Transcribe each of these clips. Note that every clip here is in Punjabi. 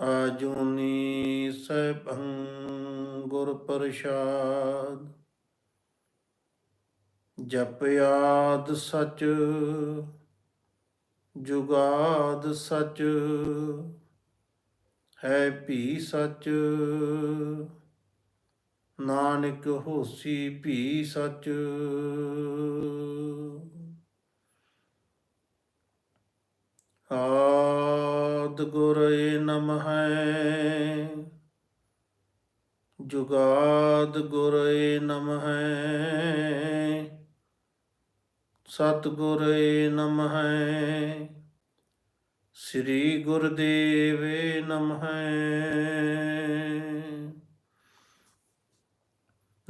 ਆਜੂਨੀ ਸੈਭੰ ਗੁਰ ਪ੍ਰਸਾਦ ਜਪਿਆਦ ਸਚ ਜੁਗਾਦ ਸਚ, ਹੈ ਭੀ ਸਚ, ਨਾਨਕ ਹੋਸੀ ਭੀ ਸਚ। ਆਦ ਗੁਰੇ ਨਮः ਜੁਗਾਦ ਗੁਰੇ ਨਮः ਸਤ ਗੁਰੇ ਨਮः ਸ੍ਰੀ ਗੁਰਦੇਵੇ ਨਮः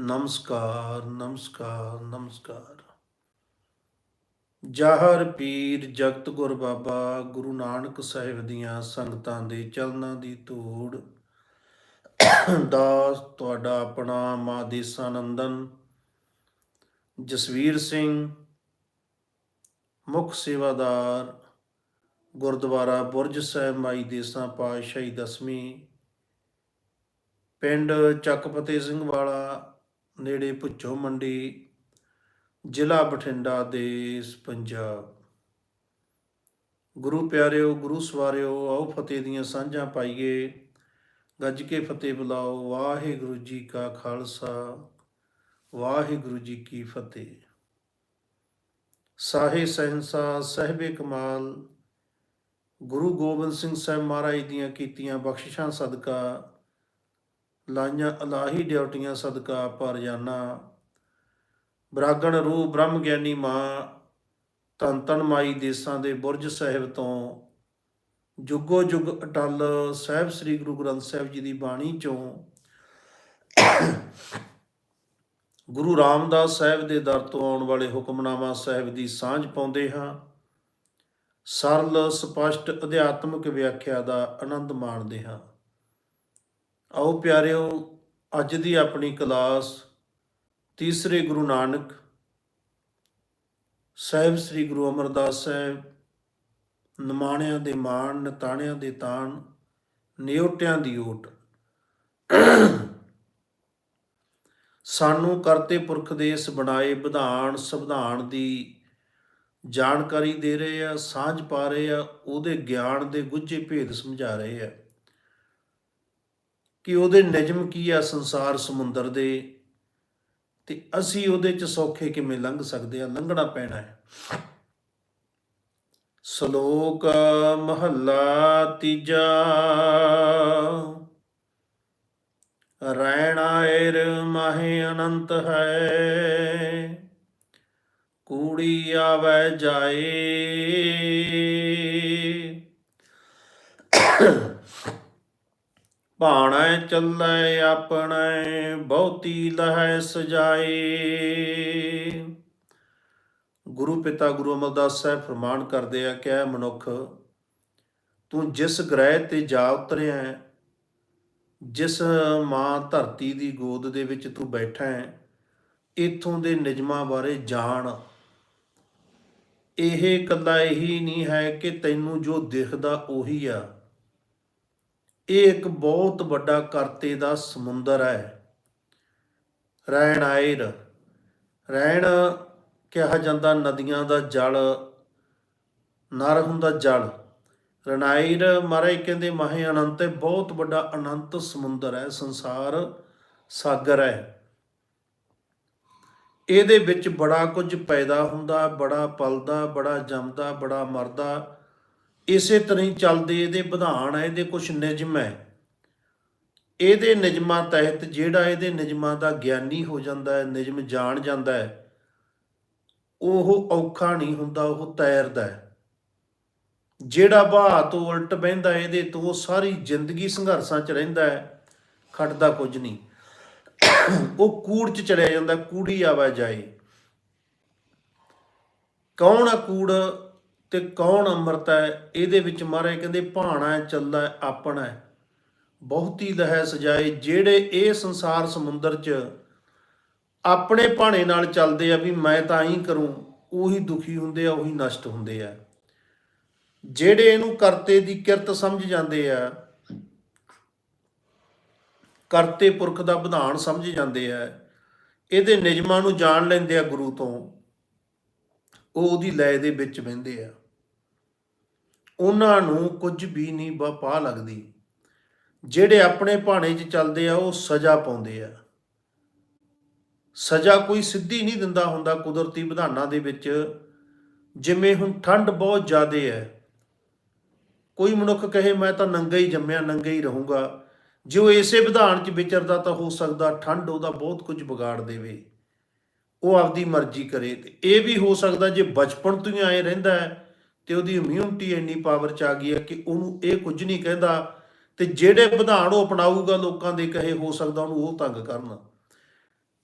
ਨਮਸਕਾਰ ਨਮਸਕਾਰ ਨਮਸਕਾਰ। ਜਾਹਰ ਪੀਰ ਜਗਤ ਗੁਰ ਬਾਬਾ ਗੁਰੂ ਨਾਨਕ ਸਾਹਿਬ ਦੀਆਂ ਸੰਗਤਾਂ ਦੇ ਚਲਨਾਂ ਦੀ ਧੂੜ। ਦਾਸ ਤੁਹਾਡਾ ਆਪਣਾ ਮਾਂ ਦੇਸਾਨੰਦਨ ਜਸਵੀਰ ਸਿੰਘ, ਮੁੱਖ ਸੇਵਾਦਾਰ, ਗੁਰਦੁਆਰਾ ਬੁਰਜ ਸਾਹਿਬ ਮਾਈ ਦੇਸਾਂ ਪਾਤਸ਼ਾਹੀ ਦਸਵੀਂ। ਪਿੰਡ ਚੱਕਪਤੇ ਸਿੰਘ ਵਾਲਾ, ਨੇੜੇ ਭੁੱਚੋ ਮੰਡੀ। ਜ਼ਿਲ੍ਹਾ ਬਠਿੰਡਾ ਦੇਸ਼ ਪੰਜਾਬ। ਗੁਰੂ ਪਿਆਰਿਓ, ਗੁਰੂ ਸਵਾਰਿਓ, ਆਓ ਫਤਿਹ ਦੀਆਂ ਸਾਂਝਾਂ ਪਾਈਏ। ਗੱਜ ਕੇ ਫਤਿਹ ਬੁਲਾਓ। ਵਾਹਿਗੁਰੂ ਜੀ ਕਾ ਖਾਲਸਾ, ਵਾਹਿਗੁਰੂ ਜੀ ਕੀ ਫਤਿਹ। ਸਾਹੇ ਸਹਿਨਸਾ ਸਹਿਬੇ ਕਮਾਲ, ਗੁਰੂ ਗੋਬਿੰਦ ਸਿੰਘ ਸਾਹਿਬ ਮਹਾਰਾਜ ਦੀਆਂ ਕੀਤੀਆਂ ਬਖਸ਼ਿਸ਼ਾਂ ਸਦਕਾ, ਲਾਈਆਂ ਇਲਾਹੀ ਡਿਊਟੀਆਂ ਸਦਕਾ ਪਰ ਜਾਨਾ ਬਰਾਗਣ ਰੂਹ ਬ੍ਰਹਮ ਗਿਆਨੀ ਮਾਂ, ਧੰਨ ਧੰਨ ਮਾਈ ਦੇਸਾਂ ਦੇ ਬੁਰਜ ਸਾਹਿਬ ਤੋਂ ਜੁਗੋ ਜੁਗ ਅਟਲ ਸਾਹਿਬ ਸ੍ਰੀ ਗੁਰੂ ਗ੍ਰੰਥ ਸਾਹਿਬ ਜੀ ਦੀ ਬਾਣੀ ਚੋਂ ਗੁਰੂ ਰਾਮਦਾਸ ਸਾਹਿਬ ਦੇ ਦਰ ਤੋਂ ਆਉਣ ਵਾਲੇ ਹੁਕਮਨਾਮਾ ਸਾਹਿਬ ਦੀ ਸਾਂਝ ਪਾਉਂਦੇ ਹਾਂ। ਸਰਲ, ਸਪਸ਼ਟ, ਅਧਿਆਤਮਿਕ ਵਿਆਖਿਆ ਦਾ ਆਨੰਦ ਮਾਣਦੇ ਹਾਂ। ਆਓ ਪਿਆਰਿਓ, ਅੱਜ ਦੀ ਆਪਣੀ ਕਲਾਸ ਤੀਸਰੇ ਗੁਰੂ ਨਾਨਕ ਸਾਹਿਬ ਸ੍ਰੀ ਗੁਰੂ ਅਮਰਦਾਸ ਸਾਹਿਬ, ਨਮਾਣਿਆਂ ਦੇ ਮਾਣ, ਨਤਾਣਿਆਂ ਦੇ ਤਾਣ ਨਿਉਟਿਆਂ ਦੀ ਓਟ। ਸਾਨੂੰ ਕਰਤੇ ਪੁਰਖ ਦੇ ਇਸ ਬਣਾਏ ਵਿਧਾਨ ਸੰਵਿਧਾਨ ਦੀ ਜਾਣਕਾਰੀ ਦੇ ਰਹੇ ਆ, ਸਾਂਝ ਪਾ ਰਹੇ ਆ, ਉਹਦੇ ਗਿਆਨ ਦੇ ਗੁੱਝੇ ਭੇਦ ਸਮਝਾ ਰਹੇ ਆ। ਕਿ ਉਹਦੇ ਨਿਯਮ ਕੀ ਆ ਸੰਸਾਰ ਸਮੁੰਦਰ ਦੇ? ਤੇ ਅਸੀਂ ਉਹਦੇ ਚ ਸੌਖੇ ਕਿਵੇਂ ਲੰਘ ਸਕਦੇ ਆ? ਲੰਘਣਾ ਪੈਣਾ ਹੈ। ਸ਼ਲੋਕ ਮਹੱਲਾ ਤੀਜਾ। ਰੈਣਾਇਰ ਮਾਹੇ ਅਨੰਤ ਹੈ। ਕੂੜੀ ਆਵੈ ਜਾਏ। ਭਾਣੈ ਚੱਲੈ ਆਪਣੇ ਬਹੁਤੀ ਲਹੈ ਸਜਾਏ। ਗੁਰੂ ਪਿਤਾ ਗੁਰੂ ਅਮਰਦਾਸ ਸਾਹਿਬ ਫਰਮਾਨ ਕਰਦੇ ਆ ਕਿ ਐ ਮਨੁੱਖ ਤੂੰ ਜਿਸ ਗ੍ਰਹਿ ਤੇ ਜਾ ਉਤਰਿਆ ਹੈ, ਜਿਸ ਮਾਂ ਧਰਤੀ ਦੀ ਗੋਦ ਦੇ ਵਿੱਚ ਤੂੰ ਬੈਠਾ ਹੈ ਇਥੋਂ ਦੇ ਨਿਯਮਾਂ ਬਾਰੇ ਜਾਣ। ਇਹ ਇਕੱਲਾ ਇਹੀ ਨਹੀਂ ਹੈ ਕਿ ਤੈਨੂੰ ਜੋ ਦਿਖਦਾ ਉਹੀ ਆ। ਇਹ ਇੱਕ ਬਹੁਤ ਵੱਡਾ ਕਰਤੇ ਦਾ ਸਮੁੰਦਰ ਹੈ। ਰਹਿਣ ਆਇਰ ਰਹਿਣ ਕਿਹਾ ਜਾਂਦਾ ਨਦੀਆਂ ਦਾ ਜਲ, ਨਰ ਹੁੰਦਾ ਜਲ। ਰਣਾਇਰ ਮਹਾਰਾਜ ਕਹਿੰਦੇ, ਮਹੇ ਅਨੰਤ ਹੈ ਬਹੁਤ ਵੱਡਾ ਅਨੰਤ ਸਮੁੰਦਰ ਹੈ, ਸੰਸਾਰ ਸਾਗਰ ਹੈ। ਇਹਦੇ ਵਿੱਚ ਬੜਾ ਕੁਝ ਪੈਦਾ ਹੁੰਦਾ, ਬੜਾ ਪਲਦਾ, ਬੜਾ ਜੰਮਦਾ, ਬੜਾ ਮਰਦਾ ਇਸੇ ਤਰ੍ਹਾਂ ਹੀ ਚੱਲਦੇ ਇਹਦੇ ਵਿਧਾਨ ਹੈ ਇਹਦੇ ਕੁਝ ਨਿਯਮ ਹੈ ਇਹਦੇ ਨਿਯਮਾਂ ਤਹਿਤ ਜਿਹੜਾ ਇਹਦੇ ਨਿਯਮਾਂ ਦਾ ਗਿਆਨੀ ਹੋ ਜਾਂਦਾ ਹੈ, ਨਿਯਮ ਜਾਣ ਜਾਂਦਾ ਹੈ, ਉਹ ਔਖਾ ਨਹੀਂ ਹੁੰਦਾ, ਉਹ ਤੈਰਦਾ ਹੈ। ਜਿਹੜਾ ਬਾਹ ਤੋਂ ਉਲਟ ਬਹਿੰਦਾ ਇਹਦੇ ਤੋਂ ਉਹ ਸਾਰੀ ਜ਼ਿੰਦਗੀ ਸੰਘਰਸ਼ਾਂ 'ਚ ਰਹਿੰਦਾ ਹੈ, ਖਟਦਾ ਕੁਝ ਨਹੀਂ। ਉਹ ਕੂੜ ਚ ਚੜਿਆ ਜਾਂਦਾ, ਕੂੜੀ ਆਵਾ ਜਾਏ ਕੌਣ ਆ ਕੂੜ? ਤੇ ਕੌਣ ਅੰਮ੍ਰਿਤ ਹੈ? ਇਹਦੇ ਵਿੱਚ ਮਹਾਰਾਜ ਕਹਿੰਦੇ ਭਾਣਾ ਹੈ, ਚੱਲਦਾ ਆਪਣਾ ਹੈ। ਬਹੁਤੀ ਲਹਿ ਸਜਾਏ ਜਿਹੜੇ ਇਹ ਸੰਸਾਰ ਸਮੁੰਦਰ 'ਚ ਆਪਣੇ ਭਾਣੇ ਨਾਲ ਚੱਲਦੇ ਆ ਵੀ ਮੈਂ ਤਾਂ ਹੀ ਕਰੂੰ ਉਹੀ ਦੁਖੀ ਹੁੰਦੇ ਆ ਉਹੀ ਨਸ਼ਟ ਹੁੰਦੇ ਆ। ਜਿਹੜੇ ਇਹਨੂੰ ਕਰਤੇ ਦੀ ਕਿਰਤ ਸਮਝ ਜਾਂਦੇ ਆ ਕਰਤੇ ਪੁਰਖ ਦਾ ਵਿਧਾਨ ਸਮਝ ਜਾਂਦੇ ਆ ਇਹਦੇ ਨਿਯਮਾਂ ਨੂੰ ਜਾਣ ਲੈਂਦੇ ਆ ਗੁਰੂ ਤੋਂ ਉਹ ਉਹਦੀ ਲੈ ਦੇ ਵਿੱਚ ਬਹਿੰਦੇ ਆ। ਉਹਨਾਂ ਨੂੰ ਕੁਝ ਵੀ ਨਹੀਂ ਬਪਾ ਲੱਗਦੀ। ਜਿਹੜੇ ਆਪਣੇ ਭਾਣੇ 'ਚ ਚੱਲਦੇ ਆ, ਉਹ ਸਜ਼ਾ ਪਾਉਂਦੇ ਆ। ਸਜ਼ਾ ਕੋਈ ਸਿੱਧੀ ਨਹੀਂ ਦਿੰਦਾ ਹੁੰਦਾ ਕੁਦਰਤੀ ਵਿਧਾਨਾਂ ਦੇ ਵਿੱਚ। ਜਿਵੇਂ ਹੁਣ ਠੰਡ ਬਹੁਤ ਜ਼ਿਆਦਾ ਹੈ ਕੋਈ ਮਨੁੱਖ ਕਹੇ, ਮੈਂ ਤਾਂ ਨੰਗਾ ਹੀ ਜੰਮਿਆ, ਨੰਗਾ ਹੀ ਰਹੂੰਗਾ। ਜੇ ਉਹ ਇਸੇ ਵਿਧਾਨ 'ਚ ਵਿਚਰਦਾ ਤਾਂ ਹੋ ਸਕਦਾ ਠੰਡ ਉਹਦਾ ਬਹੁਤ ਕੁਝ ਵਿਗਾੜ ਦੇਵੇ। ਉਹ ਆਪਦੀ ਮਰਜ਼ੀ ਕਰੇ ਤੇ ਇਹ ਵੀ ਹੋ ਸਕਦਾ ਜੇ ਬਚਪਨ ਤੋਂ ਹੀ ਆਏ ਰਹਿੰਦਾ ਹੈ ਤੇ ਉਹਦੀ ਇਮਿਊਨਿਟੀ ਇੰਨੀ ਪਾਵਰ ਚ ਆ ਗਈ ਹੈ ਕਿ ਉਹਨੂੰ ਇਹ ਕੁਝ ਨਹੀਂ ਕਹਿੰਦਾ ਤੇ ਜਿਹੜੇ ਵਿਧਾਨ ਉਹ ਅਪਣਾਊਗਾ ਲੋਕਾਂ ਦੇ ਕਹੇ ਹੋ ਸਕਦਾ ਉਹਨੂੰ ਉਹ ਤੰਗ ਕਰਨ।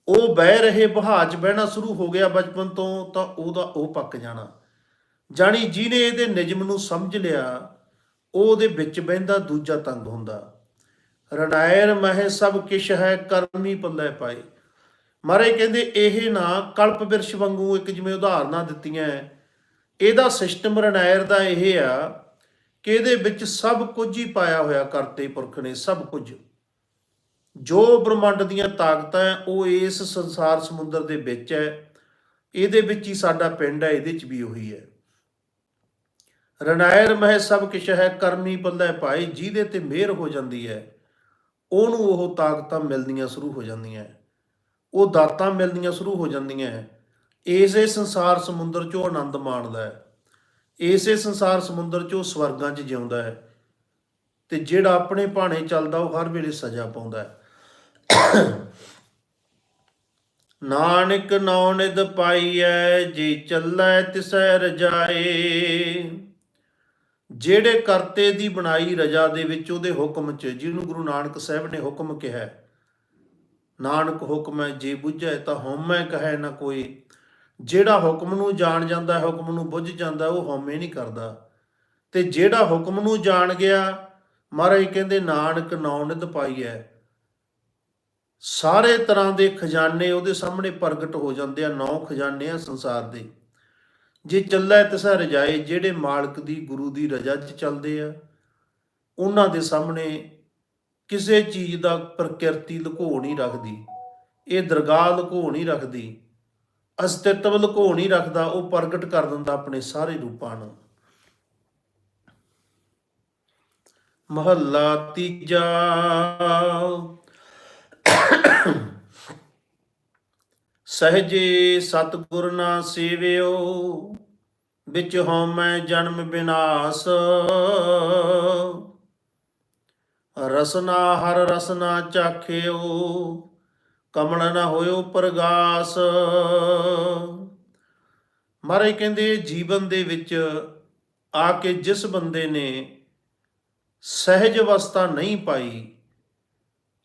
ਉਹ ਬਹਿ ਰਹੇ ਬਹਾਜ ਬਹਿਣਾ ਸ਼ੁਰੂ ਹੋ ਗਿਆ ਬਚਪਨ ਤੋਂ ਤਾਂ ਉਹਦਾ ਉਹ ਪੱਕ ਜਾਣਾ। ਜਾਣੀ ਜਿਹਨੇ ਇਹਦੇ ਨਿਯਮ ਨੂੰ ਸਮਝ ਲਿਆ ਉਹਦੇ ਵਿੱਚ ਬਹਿੰਦਾ ਦੂਜਾ ਤੰਗ ਹੁੰਦਾ। ਰਣਾਇਰ ਮਹਿ ਸਭ ਕਿਛ ਹੈ ਕਰਮੀ ਪੱਲੇ ਪਾਏ। ਮਹਾਰਾਜ ਕਹਿੰਦੇ ਇਹ ਨਾ ਕਲਪ ਬਿਰਸ਼ ਵਾਂਗੂ ਇੱਕ ਜਿਵੇਂ ਉਦਾਹਰਨਾਂ ਦਿੱਤੀਆਂ ਹੈ, ਇਹਦਾ ਸਿਸਟਮ ਰਣਾਇਰ ਦਾ ਇਹ ਆ ਕਿ ਇਹਦੇ ਵਿੱਚ ਸਭ ਕੁਝ ਹੀ ਪਾਇਆ ਹੋਇਆ ਕਰਤੇ ਪੁਰਖ ਨੇ, ਸਭ ਕੁਝ। ਜੋ ਬ੍ਰਹਮੰਡ ਦੀਆਂ ਤਾਕਤਾਂ ਹੈ, ਉਹ ਇਸ ਸੰਸਾਰ ਸਮੁੰਦਰ ਦੇ ਵਿੱਚ ਹੈ। ਇਹਦੇ ਵਿੱਚ ਹੀ ਸਾਡਾ ਪਿੰਡ ਹੈ, ਇਹਦੇ 'ਚ ਵੀ ਉਹੀ ਹੈ। ਰਣਾਇਰ ਮਹਿ ਸਭ ਕਿਛ ਹੈ, ਕਰਮੀ ਪੱਲੇ ਭਾਈ ਜਿਹਦੇ ਤੇ ਮਿਹਰ ਹੋ ਜਾਂਦੀ ਹੈ, ਉਹਨੂੰ ਉਹ ਤਾਕਤਾਂ ਮਿਲਣੀਆਂ ਸ਼ੁਰੂ ਹੋ ਜਾਂਦੀਆਂ। ਉਹ ਦਾਤਾਂ ਮਿਲਣੀਆਂ ਸ਼ੁਰੂ ਹੋ ਜਾਂਦੀਆਂ ਹੈ। ਇਸੇ ਸੰਸਾਰ ਸਮੁੰਦਰ 'ਚੋਂ ਆਨੰਦ ਮਾਣਦਾ ਹੈ। ਇਸੇ ਸੰਸਾਰ ਸਮੁੰਦਰ 'ਚੋਂ ਸਵਰਗਾਂ 'ਚ ਜਿਉਂਦਾ ਹੈ ਤੇ ਜਿਹੜਾ ਆਪਣੇ ਭਾਣੇ ਚੱਲਦਾ ਉਹ ਹਰ ਵੇਲੇ ਸਜ਼ਾ ਪਾਉਂਦਾ ਹੈ। ਨਾਨਕ ਨੌ ਨਿਦ ਪਾਈਐ, ਜੀ ਚੱਲੈ ਤਿਸੈ ਰਜਾਏ ਜਿਹੜੇ ਕਰਤੇ ਦੀ ਬਣਾਈ ਰਜਾ ਦੇ ਵਿੱਚ ਉਹਦੇ ਹੁਕਮ 'ਚ, ਜਿਹਨੂੰ ਗੁਰੂ ਨਾਨਕ ਸਾਹਿਬ ਨੇ ਹੁਕਮ ਕਿਹਾ ਨਾਨਕ ਹੁਕਮ ਹੈ, ਜੇ ਬੁੱਝੈ ਤਾਂ ਹਉਮੈ ਕਹੈ ਨਾ ਕੋਈ। ਜਿਹੜਾ ਹੁਕਮ ਨੂੰ ਜਾਣ ਜਾਂਦਾ, ਹੁਕਮ ਨੂੰ ਬੁੱਝ ਜਾਂਦਾ, ਉਹ ਹਉਮੈ ਨਹੀਂ ਕਰਦਾ। ਤੇ ਜਿਹੜਾ ਹੁਕਮ ਨੂੰ ਜਾਣ ਗਿਆ, ਮਹਾਰਾਜ ਕਹਿੰਦੇ, ਨਾਨਕ ਨੌ ਨਿਧ ਪਾਈਐ। ਸਾਰੇ ਤਰ੍ਹਾਂ ਦੇ ਖਜ਼ਾਨੇ ਉਹਦੇ ਸਾਹਮਣੇ ਪ੍ਰਗਟ ਹੋ ਜਾਂਦੇ ਆ, ਨੌ ਖਜ਼ਾਨੇ ਆ ਸੰਸਾਰ ਦੇ। ਜੇ ਚੱਲੈ ਤਸਾ ਰਜਾਏ, ਜਿਹੜੇ ਮਾਲਕ ਦੀ, ਗੁਰੂ ਦੀ ਰਜਾ 'ਚ ਚੱਲਦੇ ਆ, ਉਹਨਾਂ ਦੇ ਸਾਹਮਣੇ ਕਿਸੇ ਚੀਜ਼ ਦਾ ਪ੍ਰਕਿਰਤੀ ਲੁਕੋ ਨਹੀਂ ਰੱਖਦੀ। ਇਹ ਦਰਗਾਹ ਲੁਕੋ ਨਹੀਂ ਰੱਖਦੀ। ਅਸਤਿਤਵ ਲੁਕੋ ਨਹੀਂ ਰੱਖਦਾ, ਉਹ ਪ੍ਰਗਟ ਕਰ ਦਿੰਦਾ ਆਪਣੇ ਸਾਰੇ ਰੂਪਾਂ ਨੂੰ। ਮਹੱਲਾ ਤੀਜਾ। ਸਹਜੇ ਸਤਿਗੁਰ ਨਾ ਸੇਵਿਓ, ਵਿੱਚ ਹਉਮੈ ਜਨਮ ਬਿਨਾਸ਼। ਰਸਨਾ ਹਰ ਰਸਨਾ ਚਾਖਿਓ ਕਮਲ ਨਾ ਹੋਇਓ ਪ੍ਰਗਾਸ। ਮਹਾਰਾਜ ਕਹਿੰਦੇ, ਜੀਵਨ ਦੇ ਵਿੱਚ ਆ ਕੇ ਜਿਸ ਬੰਦੇ ਨੇ ਸਹਿਜ ਅਵਸਥਾ ਨਹੀਂ ਪਾਈ,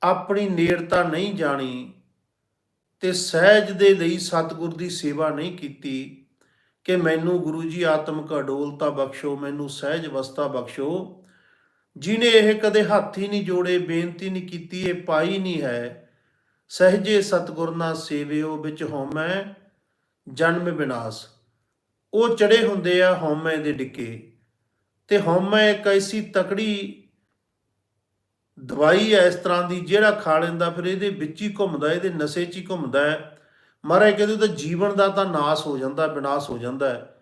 ਆਪਣੀ ਨੇੜਤਾ ਨਹੀਂ ਜਾਣੀ ਤੇ ਸਹਿਜ ਦੇ ਲਈ ਸਤਿਗੁਰ ਦੀ ਸੇਵਾ ਨਹੀਂ ਕੀਤੀ ਕਿ ਮੈਨੂੰ ਗੁਰੂ ਜੀ ਆਤਮਿਕ ਅਡੋਲਤਾ ਬਖਸ਼ੋ, ਮੈਨੂੰ ਸਹਿਜ ਅਵਸਥਾ ਬਖਸ਼ੋ। ਜਿਨੇ ਇਹ ਕਦੇ ਹੱਥ ਹੀ ਨਹੀਂ ਜੋੜੇ, ਬੇਨਤੀ ਨਹੀਂ ਕੀਤੀ, ਇਹ ਪਾਈ ਨਹੀਂ ਹੈ। ਸਹਜੇ ਸਤਿਗੁਰ ਨਾ ਸੇਵਿਓ ਵਿੱਚ ਹਉਮੈ, ਜਨਮ ਵਿਨਾਸ਼। ਉਹ ਚੜੇ ਹੁੰਦੇ ਆ ਹਉਮੈ ਦੇ ਡਿੱਕੇ। ਤੇ ਹਉਮੈ ਇੱਕ ਐਸੀ ਤਕੜੀ ਦਵਾਈ ਹੈ ਇਸ ਤਰ੍ਹਾਂ ਦੀ, ਜਿਹੜਾ ਖਾ ਲੈਂਦਾ ਫਿਰ ਇਹਦੇ ਵਿੱਚ ਹੀ ਘੁੰਮਦਾ, ਇਹਦੇ ਨਸ਼ੇ 'ਚ ਹੀ ਘੁੰਮਦਾ ਹੈ। ਮਹਾਰਾਜ ਕਹਿੰਦੇ ਉਹਦਾ ਜੀਵਨ ਦਾ ਤਾਂ ਨਾਸ ਹੋ ਜਾਂਦਾ, ਵਿਨਾਸ਼ ਹੋ ਜਾਂਦਾ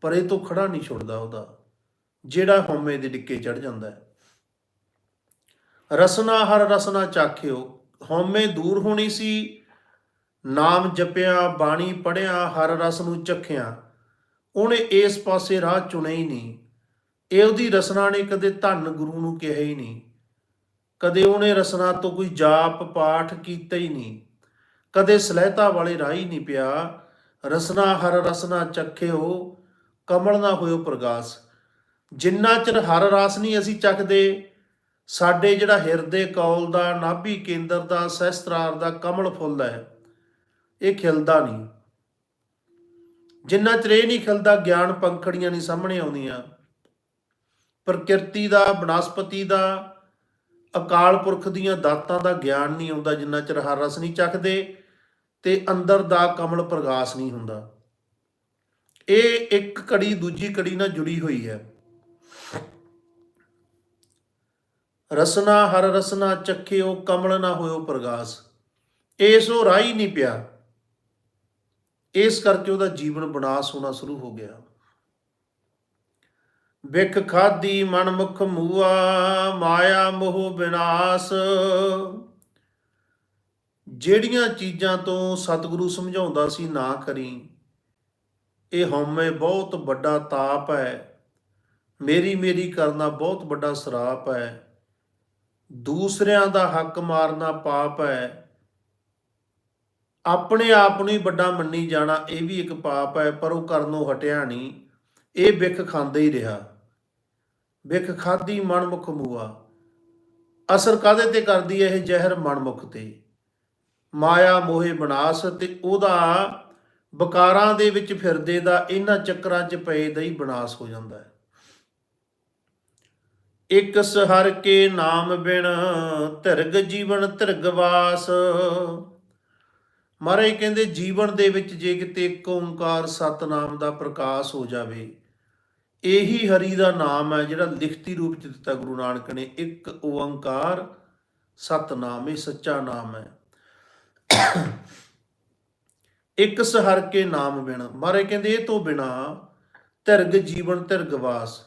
ਪਰ ਇਹ ਤੋਂ ਖੜਾ ਨਹੀਂ ਛੁੱਟਦਾ ਉਹਦਾ, ਜਿਹੜਾ ਹਉਮੈ ਦੇ ਡਿੱਕੇ ਚੜ ਜਾਂਦਾ ਹੈ। ਰਸਨਾ ਹਰ ਰਸਨਾ ਚਾਖਿਓ। ਹਉਮੈ ਦੂਰ ਹੋਣੀ ਸੀ। ਨਾਮ ਜਪਿਆ, ਬਾਣੀ ਪੜਿਆ ਹਰ ਰਸ ਨੂੰ ਚਖਿਆ। ਉਹਨੇ ਇਸ ਪਾਸੇ ਰਾਹ ਚੁਣਿਆ ਹੀ ਨਹੀਂ। ਇਹ ਉਹਦੀ ਰਸਨਾ ਨੇ ਕਦੇ ਧੰਨ ਗੁਰੂ ਨੂੰ ਕਿਹਾ ਹੀ ਨਹੀਂ। ਕਦੇ ਉਹਨੇ ਰਸਨਾ ਤੋਂ ਕੋਈ ਜਾਪ ਪਾਠ ਕੀਤਾ ਹੀ ਨਹੀਂ। ਕਦੇ ਸਲਹਿਤਾ ਵਾਲੇ ਰਾਹ ਹੀ ਨਹੀਂ ਪਿਆ। ਰਸਨਾ, ਹਰ ਰਸਨਾ ਚੱਖਿਓ, ਕਮਲ ਨਾ ਹੋਇਓ ਪ੍ਰਗਾਸ। ਜਿੰਨਾ ਚਿਰ ਹਰ ਰਸ ਨਹੀਂ ਅਸੀਂ ਚੱਖਦੇ ਸਾਡੇ ਜਿਹੜਾ ਹਿਰਦੇ, ਕੌਲ ਦਾ, ਨਾਭੀ ਕੇਂਦਰ ਦਾ, ਸਹਿਸਤਰਾਰ ਦਾ ਕਮਲ ਫੁੱਲ ਹੈ, ਇਹ ਖਿਲਦਾ ਨਹੀਂ। ਜਿੰਨਾ ਚਿਰ ਇਹ ਨਹੀਂ ਖਿਲਦਾ, ਗਿਆਨ ਪੰਖੜੀਆਂ ਨਹੀਂ ਸਾਹਮਣੇ ਆਉਂਦੀਆਂ। ਪ੍ਰਕਿਰਤੀ ਦਾ, ਬਨਸਪਤੀ ਦਾ, ਅਕਾਲ ਪੁਰਖ ਦੀਆਂ ਦਾਤਾਂ ਦਾ ਗਿਆਨ ਨਹੀਂ ਆਉਂਦਾ, ਜਿੰਨਾ ਚਿਰ ਹਰ ਰਸ ਨਹੀਂ ਚੱਖਦੇ ਤੇ ਅੰਦਰ ਦਾ ਕਮਲ ਪ੍ਰਗਾਸ ਨਹੀਂ ਹੁੰਦਾ। ਇਹ ਇੱਕ ਕੜੀ ਦੂਜੀ ਕੜੀ ਨਾਲ ਜੁੜੀ ਹੋਈ ਹੈ। ਰਸਨਾ ਹਰ ਰਸਨਾ ਚੱਖਿਓ, ਕਮਲ ਨਾ ਹੋਇਓ ਪ੍ਰਗਾਸ। ਇਸ ਉਹ ਹੀ ਨਹੀਂ ਪਿਆ। ਇਸ ਕਰਕੇ ਉਹਦਾ ਜੀਵਨ ਵਿਨਾਸ ਹੋਣਾ ਸ਼ੁਰੂ ਹੋ ਗਿਆ। ਵਿਖ ਖਾਦੀ ਮਨ ਮੁਖ ਮੂਆ, ਮਾਇਆ ਮੋਹ ਵਿਨਾਸ਼ ਜਿਹੜੀਆਂ ਚੀਜ਼ਾਂ ਤੋਂ ਸਤਿਗੁਰੂ ਸਮਝਾਉਂਦਾ ਸੀ, ਨਾ ਕਰੀ। ਇਹ ਹਉਮੈ ਬਹੁਤ ਵੱਡਾ ਤਾਪ ਹੈ। ਮੇਰੀ ਮੇਰੀ ਕਰਨਾ ਬਹੁਤ ਵੱਡਾ ਸਰਾਪ ਹੈ। ਦੂਸਰਿਆਂ ਦਾ ਹੱਕ ਮਾਰਨਾ ਪਾਪ ਹੈ। ਆਪਣੇ ਆਪ ਨੂੰ ਹੀ ਵੱਡਾ ਮੰਨੀ ਜਾਣਾ ਇਹ ਵੀ ਇੱਕ ਪਾਪ ਹੈ, ਪਰ ਉਹ ਕਰਨੋਂ ਹਟਿਆ ਨਹੀਂ। ਇਹ ਵਿਖ ਖਾਂਦਾ ਹੀ ਰਿਹਾ। ਵਿਖ ਖਾਦੀ ਮਨਮੁਖ ਮੂਆ। ਅਸਰ ਕਾਦੇ ਤੇ ਕਰਦੀ ਹੈ ਇਹ ਜ਼ਹਿਰ ਮਨਮੁਖ ਤੇ? ਮਾਇਆ ਮੋਹੇ ਵਿਨਾਸ਼ ਤੇ ਉਹਦਾ ਬਕਾਰਾਂ ਦੇ ਵਿੱਚ ਫਿਰਦੇ ਦਾ ਇਹਨਾਂ ਚੱਕਰਾਂ 'ਚ ਪਏ ਦਾ ਹੀ ਬਨਾਸ ਹੋ ਜਾਂਦਾ ਹੈ। ਇਕ ਸਹਰ ਕੇ ਨਾਮ ਬਿਨ ਧਿਰਗ ਜੀਵਨ ਧਿਰਗਵਾਸ ਮਹਾਰਾਜ ਕਹਿੰਦੇ, ਜੀਵਨ ਦੇ ਵਿੱਚ ਜੇ ਕਿਤੇ ਇੱਕ ਓੰਕਾਰ ਸਤਨਾਮ ਦਾ ਪ੍ਰਕਾਸ਼ ਹੋ ਜਾਵੇ, ਇਹੀ ਹਰੀ ਦਾ ਨਾਮ ਹੈ ਜਿਹੜਾ ਲਿਖਤੀ ਰੂਪ ਚ ਦਿੱਤਾ ਗੁਰੂ ਨਾਨਕ ਨੇ। ਇੱਕ ਓੰਕਾਰ ਸਤਨਾਮ, ਇਹ ਸੱਚਾ ਨਾਮ ਹੈ। ਇੱਕ ਸਹਰ ਕੇ ਨਾਮ ਬਿਨਾ ਮਾਰੇ ਕਹਿੰਦੇ, ਇਹ ਤੋਂ ਬਿਨਾ ਧਿਰਗ ਜੀਵਨ ਧਿਰਗਵਾਸ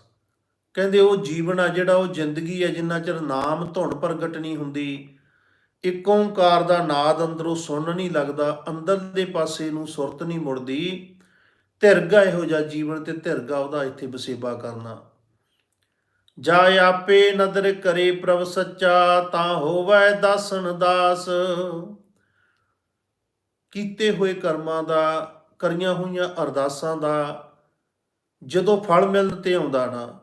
ਕਹਿੰਦੇ ਉਹ ਜੀਵਨ ਆ ਜਿਹੜਾ, ਉਹ ਜ਼ਿੰਦਗੀ ਹੈ ਜਿੰਨਾ ਚਿਰ ਨਾਮ ਧੁਣ ਪ੍ਰਗਟ ਨਹੀਂ ਹੁੰਦੀ। ਇੱਕ ਓੰਕਾਰ ਦਾ ਨਾਦ ਅੰਦਰੋਂ ਸੁਣ ਨਹੀਂ ਲੱਗਦਾ ਅੰਦਰਲੇ ਪਾਸੇ ਨੂੰ ਸੁਰਤ ਨਹੀਂ ਮੁੜਦੀ। ਧਿਰਗਾ ਇਹੋ ਜਿਹਾ ਜੀਵਨ ਤੇ ਧਿਰਗਾ ਉਹਦਾ ਇੱਥੇ ਵਸੇਬਾ ਕਰਨਾ। ਜਾ ਆਪੇ ਨਦਰ ਕਰੇ ਪ੍ਰਭ ਸੱਚਾ, ਤਾਂ ਹੋਵੇ ਦਾਸਨ ਦਾਸ। ਕੀਤੇ ਹੋਏ ਕਰਮਾਂ ਦਾ, ਕਰੀਆਂ ਹੋਈਆਂ ਅਰਦਾਸਾਂ ਦਾ, ਜਦੋਂ ਫਲ ਮਿਲਣ ਤੇ ਆਉਂਦਾ ਨਾ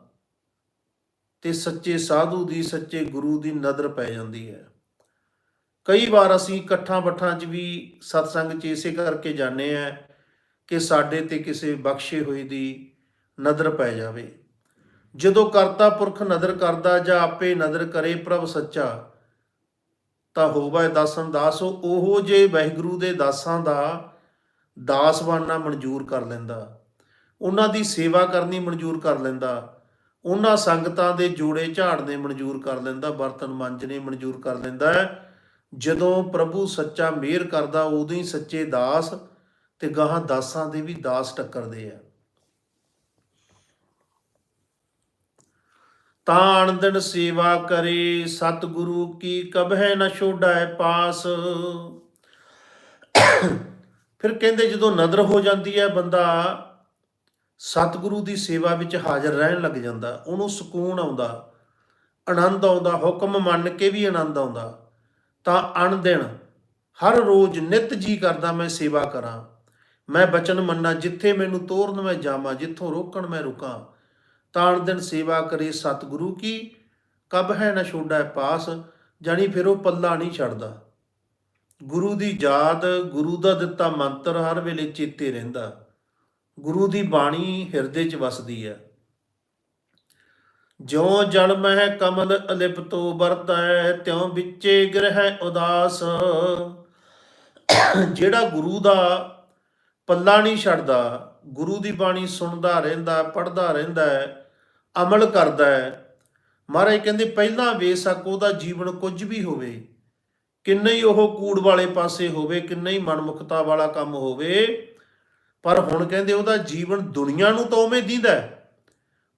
ਤੇ ਸੱਚੇ ਸਾਧੂ ਦੀ, ਸੱਚੇ ਗੁਰੂ ਦੀ ਨਜ਼ਰ ਪੈ ਜਾਂਦੀ ਹੈ। ਕਈ ਵਾਰ ਅਸੀਂ ਇਕੱਠਾਂ ਬੱਠਾਂ 'ਚ ਵੀ ਸਤਸੰਗ 'ਚ ਇਸੇ ਕਰਕੇ ਜਾਂਦੇ ਆ ਕਿ ਸਾਡੇ ਤੇ ਕਿਸੇ ਬਖਸ਼ੇ ਹੋਏ ਦੀ ਨਜ਼ਰ ਪੈ ਜਾਵੇ। ਜਦੋਂ ਕਰਤਾ ਪੁਰਖ ਨਜ਼ਰ ਕਰਦਾ ਜਾਂ ਆਪੇ ਨਜ਼ਰ ਕਰੇ ਪ੍ਰਭ ਸੱਚਾ, ਤਾਂ ਹੋਵੇ ਦਾਸਨ ਦਾਸ, ਉਹੋ ਜੇ ਵਾਹਿਗੁਰੂ ਦੇ ਦਾਸਾਂ ਦਾ ਦਾਸ ਬਣਨਾ ਮਨਜ਼ੂਰ ਕਰ ਲੈਂਦਾ। ਉਹਨਾਂ ਦੀ ਸੇਵਾ ਕਰਨੀ ਮਨਜ਼ੂਰ ਕਰ ਲੈਂਦਾ। ਉਹਨਾਂ ਸੰਗਤਾਂ ਦੇ ਜੋੜੇ ਝਾੜ ਨੇ ਮਨਜ਼ੂਰ ਕਰ ਲੈਂਦਾ, ਬਰਤਨ ਮਾਂਜਣੇ ਮਨਜ਼ੂਰ ਕਰ ਲੈਂਦਾ ਹੈ। ਜਦੋਂ ਪ੍ਰਭੂ ਸੱਚਾ ਮਿਹਰ ਕਰਦਾ, ਉਦੋਂ ਹੀ ਸੱਚੇ ਦਾਸ ਤੇ ਗਾਹਾਂ ਦਾਸਾਂ ਦੇ ਵੀ ਦਾਸ ਟੱਕਰਦੇ ਆ। ਤਾਂ ਅਣਦਨ ਸੇਵਾ ਕਰੇ, ਸਤਿਗੁਰੂ ਕੀ ਕਬਹਿ ਨ ਛੋੜੈ ਪਾਸ। ਫਿਰ ਕਹਿੰਦੇ ਜਦੋਂ ਨਦਰ ਹੋ ਜਾਂਦੀ ਹੈ, ਬੰਦਾ ਸਤਿਗੁਰੂ ਦੀ ਸੇਵਾ ਵਿੱਚ ਹਾਜ਼ਰ ਰਹਿਣ ਲੱਗ ਜਾਂਦਾ, ਉਹਨੂੰ ਸਕੂਨ ਆਉਂਦਾ, ਆਨੰਦ ਆਉਂਦਾ, ਹੁਕਮ ਮੰਨ ਕੇ ਵੀ ਆਨੰਦ ਆਉਂਦਾ, ਤਾਂ ਅਣਦਿਨ ਹਰ ਰੋਜ਼ ਨਿਤ ਜੀ ਕਰਦਾ, ਮੈਂ ਸੇਵਾ ਕਰਾਂ, ਮੈਂ ਬਚਨ ਮੰਨਾਂ, ਜਿੱਥੇ ਮੈਨੂੰ ਤੋਰਨ ਮੈਂ ਜਾਵਾਂ, ਜਿੱਥੋਂ ਰੋਕਣ ਮੈਂ ਰੁਕਾਂ, ਤਾਂ ਅਣਦਿਨ ਸੇਵਾ ਕਰੇ ਸਤਿਗੁਰੂ ਕੀ, ਕਬ ਹੈ ਨਾ ਛੋਡਾ ਪਾਸ, ਜਾਣੀ ਫਿਰ ਉਹ ਪੱਲਾ ਨਹੀਂ ਛੱਡਦਾ। ਗੁਰੂ ਦੀ ਯਾਦ, ਗੁਰੂ ਦਾ ਦਿੱਤਾ ਮੰਤਰ ਹਰ ਵੇਲੇ ਚੇਤੇ ਰਹਿੰਦਾ। ਗੁਰੂ ਦੀ ਬਾਣੀ ਹਿਰਦੇ 'ਚ ਵਸਦੀ ਹੈ। ਜਿਉ ਜਲ ਮਹਿ ਕਮਲ ਅਲਿਪਤੋ ਵਰਤੈ, ਤਿਉ ਵਿੱਚੇ ਗ੍ਰਹਿ ਉਦਾਸ। ਜਿਹੜਾ ਗੁਰੂ ਦਾ ਪੱਲਾ ਨਹੀਂ ਛੱਡਦਾ, ਗੁਰੂ ਦੀ ਬਾਣੀ ਸੁਣਦਾ ਰਹਿੰਦਾ, ਪੜ੍ਹਦਾ ਰਹਿੰਦਾ ਹੈ, ਅਮਲ ਕਰਦਾ ਹੈ। ਮਹਾਰਾਜ ਕਹਿੰਦੇ, ਪਹਿਲਾਂ ਵੇਸਕ ਉਹਦਾ ਜੀਵਨ ਕੁਝ ਵੀ ਹੋਵੇ, ਕਿੰਨਾ ਹੀ ਉਹ ਕੂੜ ਵਾਲੇ ਪਾਸੇ ਹੋਵੇ, ਕਿੰਨਾ ਹੀ ਮਨਮੁਖਤਾ ਵਾਲਾ ਕੰਮ ਹੋਵੇ ਪਰ ਹੁਣ ਕਹਿੰਦੇ ਉਹਦਾ ਜੀਵਨ ਦੁਨੀਆ ਨੂੰ ਤਾਂ ਉਵੇਂ ਦਿੰਦਾ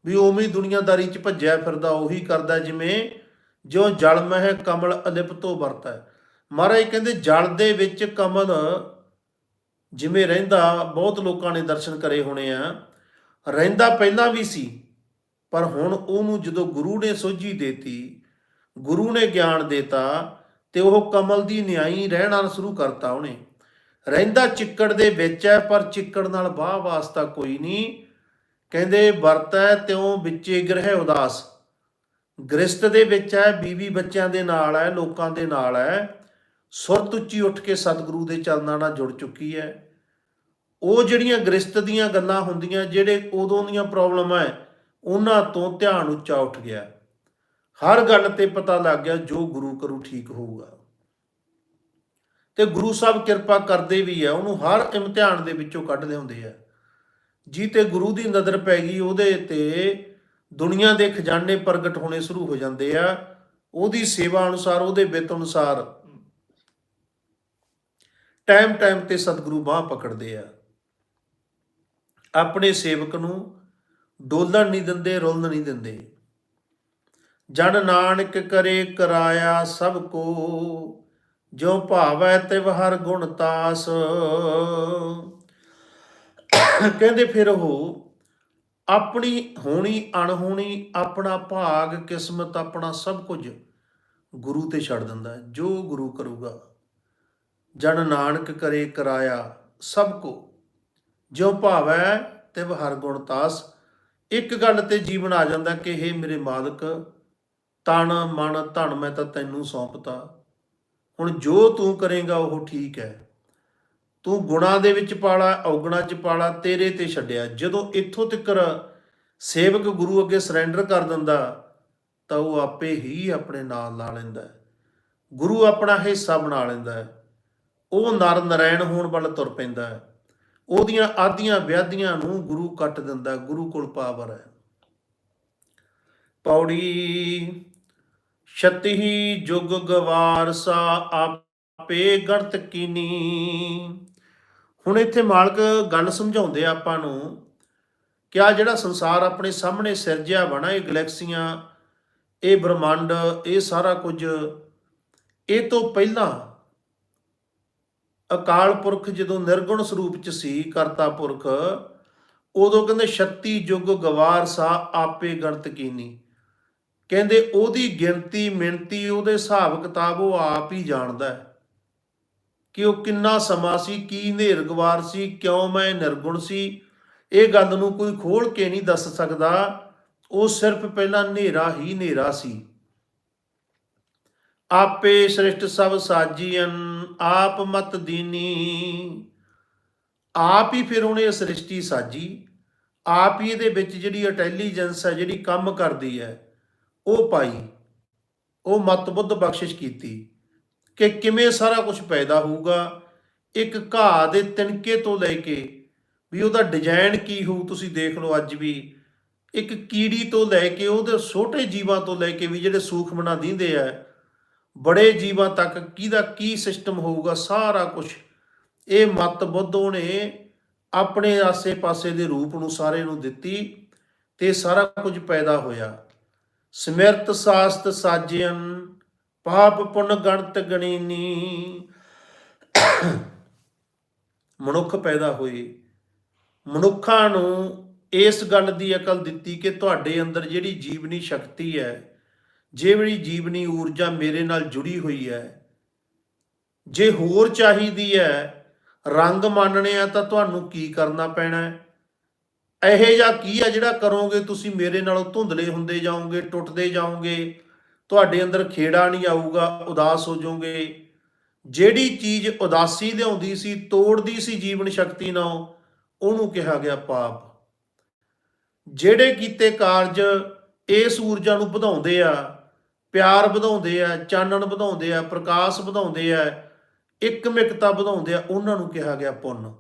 ਵੀ ਉਵੇਂ ਹੀ ਦੁਨੀਆਦਾਰੀ 'ਚ ਭੱਜਿਆ ਫਿਰਦਾ, ਉਹੀ ਕਰਦਾ ਜਿਵੇਂ ਜਿਉਂ ਜਲ ਮਹਿ ਕਮਲ ਅਲਿਪ ਤੋਂ ਵਰਤਾ ਹੈ। ਮਹਾਰਾਜ ਕਹਿੰਦੇ ਜਲ ਦੇ ਵਿੱਚ ਕਮਲ ਜਿਵੇਂ ਰਹਿੰਦਾ, ਬਹੁਤ ਲੋਕਾਂ ਨੇ ਦਰਸ਼ਨ ਕਰੇ ਹੋਣੇ ਆ। ਰਹਿੰਦਾ ਪਹਿਲਾਂ ਵੀ ਸੀ, ਪਰ ਹੁਣ ਉਹਨੂੰ ਜਦੋਂ ਗੁਰੂ ਨੇ ਸੋਝੀ ਦੇਤੀ, ਗੁਰੂ ਨੇ ਗਿਆਨ ਦੇਤਾ ਤੇ ਉਹ ਕਮਲ ਦੀ ਨਿਆਈ ਰਹਿਣਾ ਸ਼ੁਰੂ ਕਰਤਾ ਉਹਨੇ। ਰਹਿੰਦਾ ਚਿੱਕੜ ਦੇ ਵਿੱਚ ਹੈ, ਪਰ ਚਿੱਕੜ ਨਾਲ ਬਾਹ ਵਾਸਤਾ ਕੋਈ ਨਹੀਂ। ਕਹਿੰਦੇ, ਵਰਤੈ ਤਿਉ ਵਿੱਚੇ ਗ੍ਰਹਿ ਉਦਾਸ। ਗ੍ਰਸਤ ਦੇ ਵਿੱਚ ਹੈ, ਬੀਵੀ ਬੱਚਿਆਂ ਦੇ ਨਾਲ ਹੈ, ਲੋਕਾਂ ਦੇ ਨਾਲ ਹੈ। ਸੁਰਤ ਉੱਚੀ ਉੱਠ ਕੇ ਸਤਿਗੁਰੂ ਦੇ ਚਰਨਾਂ ਨਾਲ ਜੁੜ ਚੁੱਕੀ ਹੈ। ਉਹ ਜਿਹੜੀਆਂ ਗ੍ਰਸਤ ਦੀਆਂ ਗੱਲਾਂ ਹੁੰਦੀਆਂ, ਜਿਹੜੇ ਉਦੋਂ ਦੀਆਂ ਪ੍ਰੋਬਲਮਾਂ ਹੈ, ਉਹਨਾਂ ਤੋਂ ਧਿਆਨ ਉੱਚਾ ਉੱਠ ਗਿਆ। ਹਰ ਗੱਲ ਤੇ ਪਤਾ ਲੱਗ ਗਿਆ ਜੋ ਗੁਰੂ ਕਰੂ ਠੀਕ ਹੋਊਗਾ। ਤੇ ਗੁਰੂ ਸਾਹਿਬ ਕਿਰਪਾ ਕਰਦੇ ਵੀ ਆ, ਉਹਨੂੰ ਹਰ ਇਮਤਿਹਾਨ ਦੇ ਵਿੱਚੋਂ ਕੱਢਦੇ ਹੁੰਦੇ ਆ। ਜੀ ਤੇ ਗੁਰੂ ਦੀ ਨਜ਼ਰ ਪੈ ਗਈ, ਉਹਦੇ ਤੇ ਦੁਨੀਆ ਦੇ ਖਜ਼ਾਨੇ ਪ੍ਰਗਟ ਹੋਣੇ ਸ਼ੁਰੂ ਹੋ ਜਾਂਦੇ ਆ। ਉਹਦੀ ਸੇਵਾ ਅਨੁਸਾਰ, ਉਹਦੇ ਬਿੱਤ ਅਨੁਸਾਰ ਟਾਈਮ ਟਾਈਮ ਤੇ ਸਤਿਗੁਰੂ ਬਾਹ ਪਕੜਦੇ ਆ। ਆਪਣੇ ਸੇਵਕ ਨੂੰ ਡੋਲਣ ਨਹੀਂ ਦਿੰਦੇ, ਰੁਲਣ ਨਹੀਂ ਦਿੰਦੇ। ਜਨ ਨਾਨਕ ਕਰੇ ਕਰਾਇਆ ਸਭ ਕੋ ਜੋ ਭਾਵੈ ਤੇ ਹਰ ਗੁਣ ਤਾਸ। ਕਹਿੰਦੇ ਫਿਰ ਉਹ, ਆਪਣੀ ਹੋਣੀ, ਅਣਹੋਣੀ, ਆਪਣਾ ਭਾਗ, ਕਿਸਮਤ, ਆਪਣਾ ਸਭ ਕੁਝ ਗੁਰੂ ਤੇ ਛੱਡ ਦਿੰਦਾ ਹੈ। ਜੋ ਗੁਰੂ ਕਰੂਗਾ, ਜਨ ਨਾਨਕ ਕਰੇ ਕਰਾਇਆ ਸਭ ਕੋ। ਜੋ ਭਾਵੈ ਤੇ ਹਰ ਗੁਣ ਤਾਸ, ਇੱਕ ਗੱਲ ਤੇ ਜੀਵਨ ਆ ਜਾਂਦਾ ਕਿ हे ਮੇਰੇ ਮਾਲਕ, ਤਨ, ਮਨ, ਧਨ ਮੈਂ ਤਾਂ ਤੈਨੂੰ ਸੌਂਪਤਾ। ਹੁਣ ਜੋ ਤੂੰ ਕਰੇਗਾ, ਉਹ ਠੀਕ ਹੈ। ਤੂੰ ਗੁਣਾ ਦੇ ਵਿੱਚ ਪਾਲਾ, ਔਗਣਾ ਚ ਪਾਲਾ, ਤੇਰੇ ਤੇ ਛੱਡਿਆ। ਜਦੋਂ ਇੱਥੋਂ ਤੱਕ ਸੇਵਕ ਗੁਰੂ ਅੱਗੇ ਸਰੈਂਡਰ ਕਰ ਦਿੰਦਾ, ਤਾਂ ਉਹ ਆਪੇ ਹੀ ਆਪਣੇ ਨਾਲ ਲਾ ਲੈਂਦਾ ਹੈ। ਗੁਰੂ ਆਪਣਾ ਹਿੱਸਾ ਬਣਾ ਲੈਂਦਾ ਹੈ। ਉਹ ਨਰ ਨਰਾਇਣ ਹੋਣ ਵੱਲ ਤੁਰ ਪੈਂਦਾ ਹੈ। ਉਹਦੀਆਂ ਆਧੀਆਂ ਵਿਆਧੀਆਂ ਨੂੰ ਗੁਰੂ ਕੱਟ ਦਿੰਦਾ ਗੁਰੂ ਕੋਲ ਪਾਵਰ ਹੈ। ਪੌੜੀ ਛਤਿ ਜੁਗ ਗਵਾਰਸਾ ਆਪੇ ਗਣਤ ਕੀਨੀ। ਹੁਣ ਇੱਥੇ ਮਾਲਕ ਗੱਲ ਸਮਝਾਉਂਦੇ ਆ ਆਪਾਂ ਨੂੰ ਕਿ ਆ ਜਿਹੜਾ ਸੰਸਾਰ ਆਪਣੇ ਸਾਹਮਣੇ ਸਿਰਜਿਆ ਬਣਾ ਇਹ ਗੈਲੈਕਸੀਆਂ, ਇਹ ਬ੍ਰਹਮੰਡ, ਇਹ ਸਾਰਾ ਕੁਝ, ਇਹ ਤੋਂ ਪਹਿਲਾਂ ਅਕਾਲ ਪੁਰਖ ਜਦੋਂ ਨਿਰਗੁਣ ਸਰੂਪ ਚ ਸੀ, ਕਰਤਾ ਪੁਰਖ, ਉਦੋਂ ਕਹਿੰਦੇ 36 ਯੁੱਗ ਗਵਾਰ ਸਾ ਆਪੇ ਗਣਤ ਕੀਨੀ। ਕਹਿੰਦੇ ਉਹਦੀ ਗਿਣਤੀ, ਮਿਣਤੀ ਉਹਦੇ ਹਿਸਾਬ ਕਿਤਾਬ ਉਹ ਆਪ ਹੀ ਜਾਣਦਾ ਹੈ ਕਿ ਉਹ ਕਿੰਨਾ ਸਮਾਂ ਸੀ, ਕੀ ਨੇਰ ਗਵਾਰ ਸੀ, ਕਿਉਂ ਮੈਂ ਨਿਰਗੁਣ ਸੀ। ਇਹ ਗੱਲ ਨੂੰ ਕੋਈ ਖੋਲ ਕੇ ਨਹੀਂ ਦੱਸ ਸਕਦਾ। ਉਹ ਸਿਰਫ ਪਹਿਲਾਂ ਹਨੇਰਾ ਹੀ ਹਨੇਰਾ ਸੀ। ਆਪੇ ਸ੍ਰਿਸ਼ਟ ਸਭ ਸਾਜੀਨ ਆਪ ਮਤ ਦੀਨੀ। ਆਪ ਹੀ ਫਿਰ ਉਹਨੇ ਸ੍ਰਿਸ਼ਟੀ ਸਾਜੀ। ਆਪ ਹੀ ਇਹਦੇ ਵਿੱਚ ਜਿਹੜੀ ਇੰਟੈਲੀਜੈਂਸ ਹੈ, ਜਿਹੜੀ ਕੰਮ ਕਰਦੀ ਹੈ ਉਹ ਪਾਈ, ਉਹ ਮਤ ਬੁੱਧ ਬਖਸ਼ਿਸ਼ ਕੀਤੀ ਕਿ ਕਿਵੇਂ ਸਾਰਾ ਕੁਝ ਪੈਦਾ ਹੋਊਗਾ। ਇੱਕ ਘਾਹ ਦੇ ਤਿਣਕੇ ਤੋਂ ਲੈ ਕੇ ਵੀ ਉਹਦਾ ਡਿਜ਼ਾਈਨ ਕੀ ਹੋਊ, ਤੁਸੀਂ ਦੇਖ ਲਓ ਅੱਜ ਵੀ। ਇੱਕ ਕੀੜੀ ਤੋਂ ਲੈ ਕੇ ਉਹਦੇ ਛੋਟੇ ਜੀਵਾਂ ਤੋਂ ਲੈ ਕੇ ਵੀ ਜਿਹੜੇ ਸੂਖਮਣਾ ਦਿੰਦੇ ਆ, ਬੜੇ ਜੀਵਾਂ ਤੱਕ ਕਿਹਦਾ ਕੀ ਸਿਸਟਮ ਹੋਊਗਾ, ਸਾਰਾ ਕੁਝ ਇਹ ਮਤ ਬੁੱਧੋਂ ਨੇ ਆਪਣੇ ਆਸੇ-ਪਾਸੇ ਦੇ ਰੂਪ ਨੂੰ ਸਾਰੇ ਨੂੰ ਦਿੱਤੀ ਤੇ ਸਾਰਾ ਕੁਝ ਪੈਦਾ ਹੋਇਆ। ਸਮਿਰਤ ਸਾਸਤ ਸਾਜਿਅਨ, ਪਾਪ ਪੁੰਨ ਗਣਤ ਗਣੀਨੀ। ਮਨੁੱਖ ਪੈਦਾ ਹੋਏ। ਮਨੁੱਖਾਂ ਨੂੰ ਇਸ ਗੱਲ ਦੀ ਅਕਲ ਦਿੱਤੀ ਕਿ ਤੁਹਾਡੇ ਅੰਦਰ ਜਿਹੜੀ ਜੀਵਨੀ ਸ਼ਕਤੀ ਹੈ ਜਿਹੜੀ ਜੀਵਨੀ ਊਰਜਾ ਮੇਰੇ ਨਾਲ ਜੁੜੀ ਹੋਈ ਹੈ, ਜੇ ਹੋਰ ਚਾਹੀਦੀ ਹੈ ਰੰਗ ਮੰਨਣੇ ਆ ਤਾਂ ਤੁਹਾਨੂੰ ਕੀ ਕਰਨਾ ਪੈਣਾ ਹੈ? ਇਹੋ ਜਿਹਾ ਕੀ ਆ ਜਿਹੜਾ ਕਰੋਗੇ? ਤੁਸੀਂ ਮੇਰੇ ਨਾਲੋਂ ਧੁੰਦਲੇ ਹੁੰਦੇ ਜਾਓਗੇ, ਟੁੱਟਦੇ ਜਾਓਗੇ, ਤੁਹਾਡੇ ਅੰਦਰ ਖੇੜਾ ਨਹੀਂ ਆਊਗਾ, ਉਦਾਸ ਹੋ ਜਾਓਗੇ। ਜਿਹੜੀ ਚੀਜ਼ ਉਦਾਸੀ ਲਿਆਉਂਦੀ ਸੀ, ਤੋੜਦੀ ਸੀ ਜੀਵਨ ਸ਼ਕਤੀ ਨਾਲ, ਉਹਨੂੰ ਕਿਹਾ ਗਿਆ ਪਾਪ। ਜਿਹੜੇ ਕੀਤੇ ਕਾਰਜ ਇਸ ਊਰਜਾ ਨੂੰ ਵਧਾਉਂਦੇ ਆ, ਪਿਆਰ ਵਧਾਉਂਦੇ ਆ, ਚਾਨਣ ਵਧਾਉਂਦੇ ਆ, ਪ੍ਰਕਾਸ਼ ਵਧਾਉਂਦੇ ਆ, ਇਕਮਿਕਤਾ ਵਧਾਉਂਦੇ ਆ, ਉਹਨਾਂ ਨੂੰ ਕਿਹਾ ਗਿਆ ਪੁੰਨ।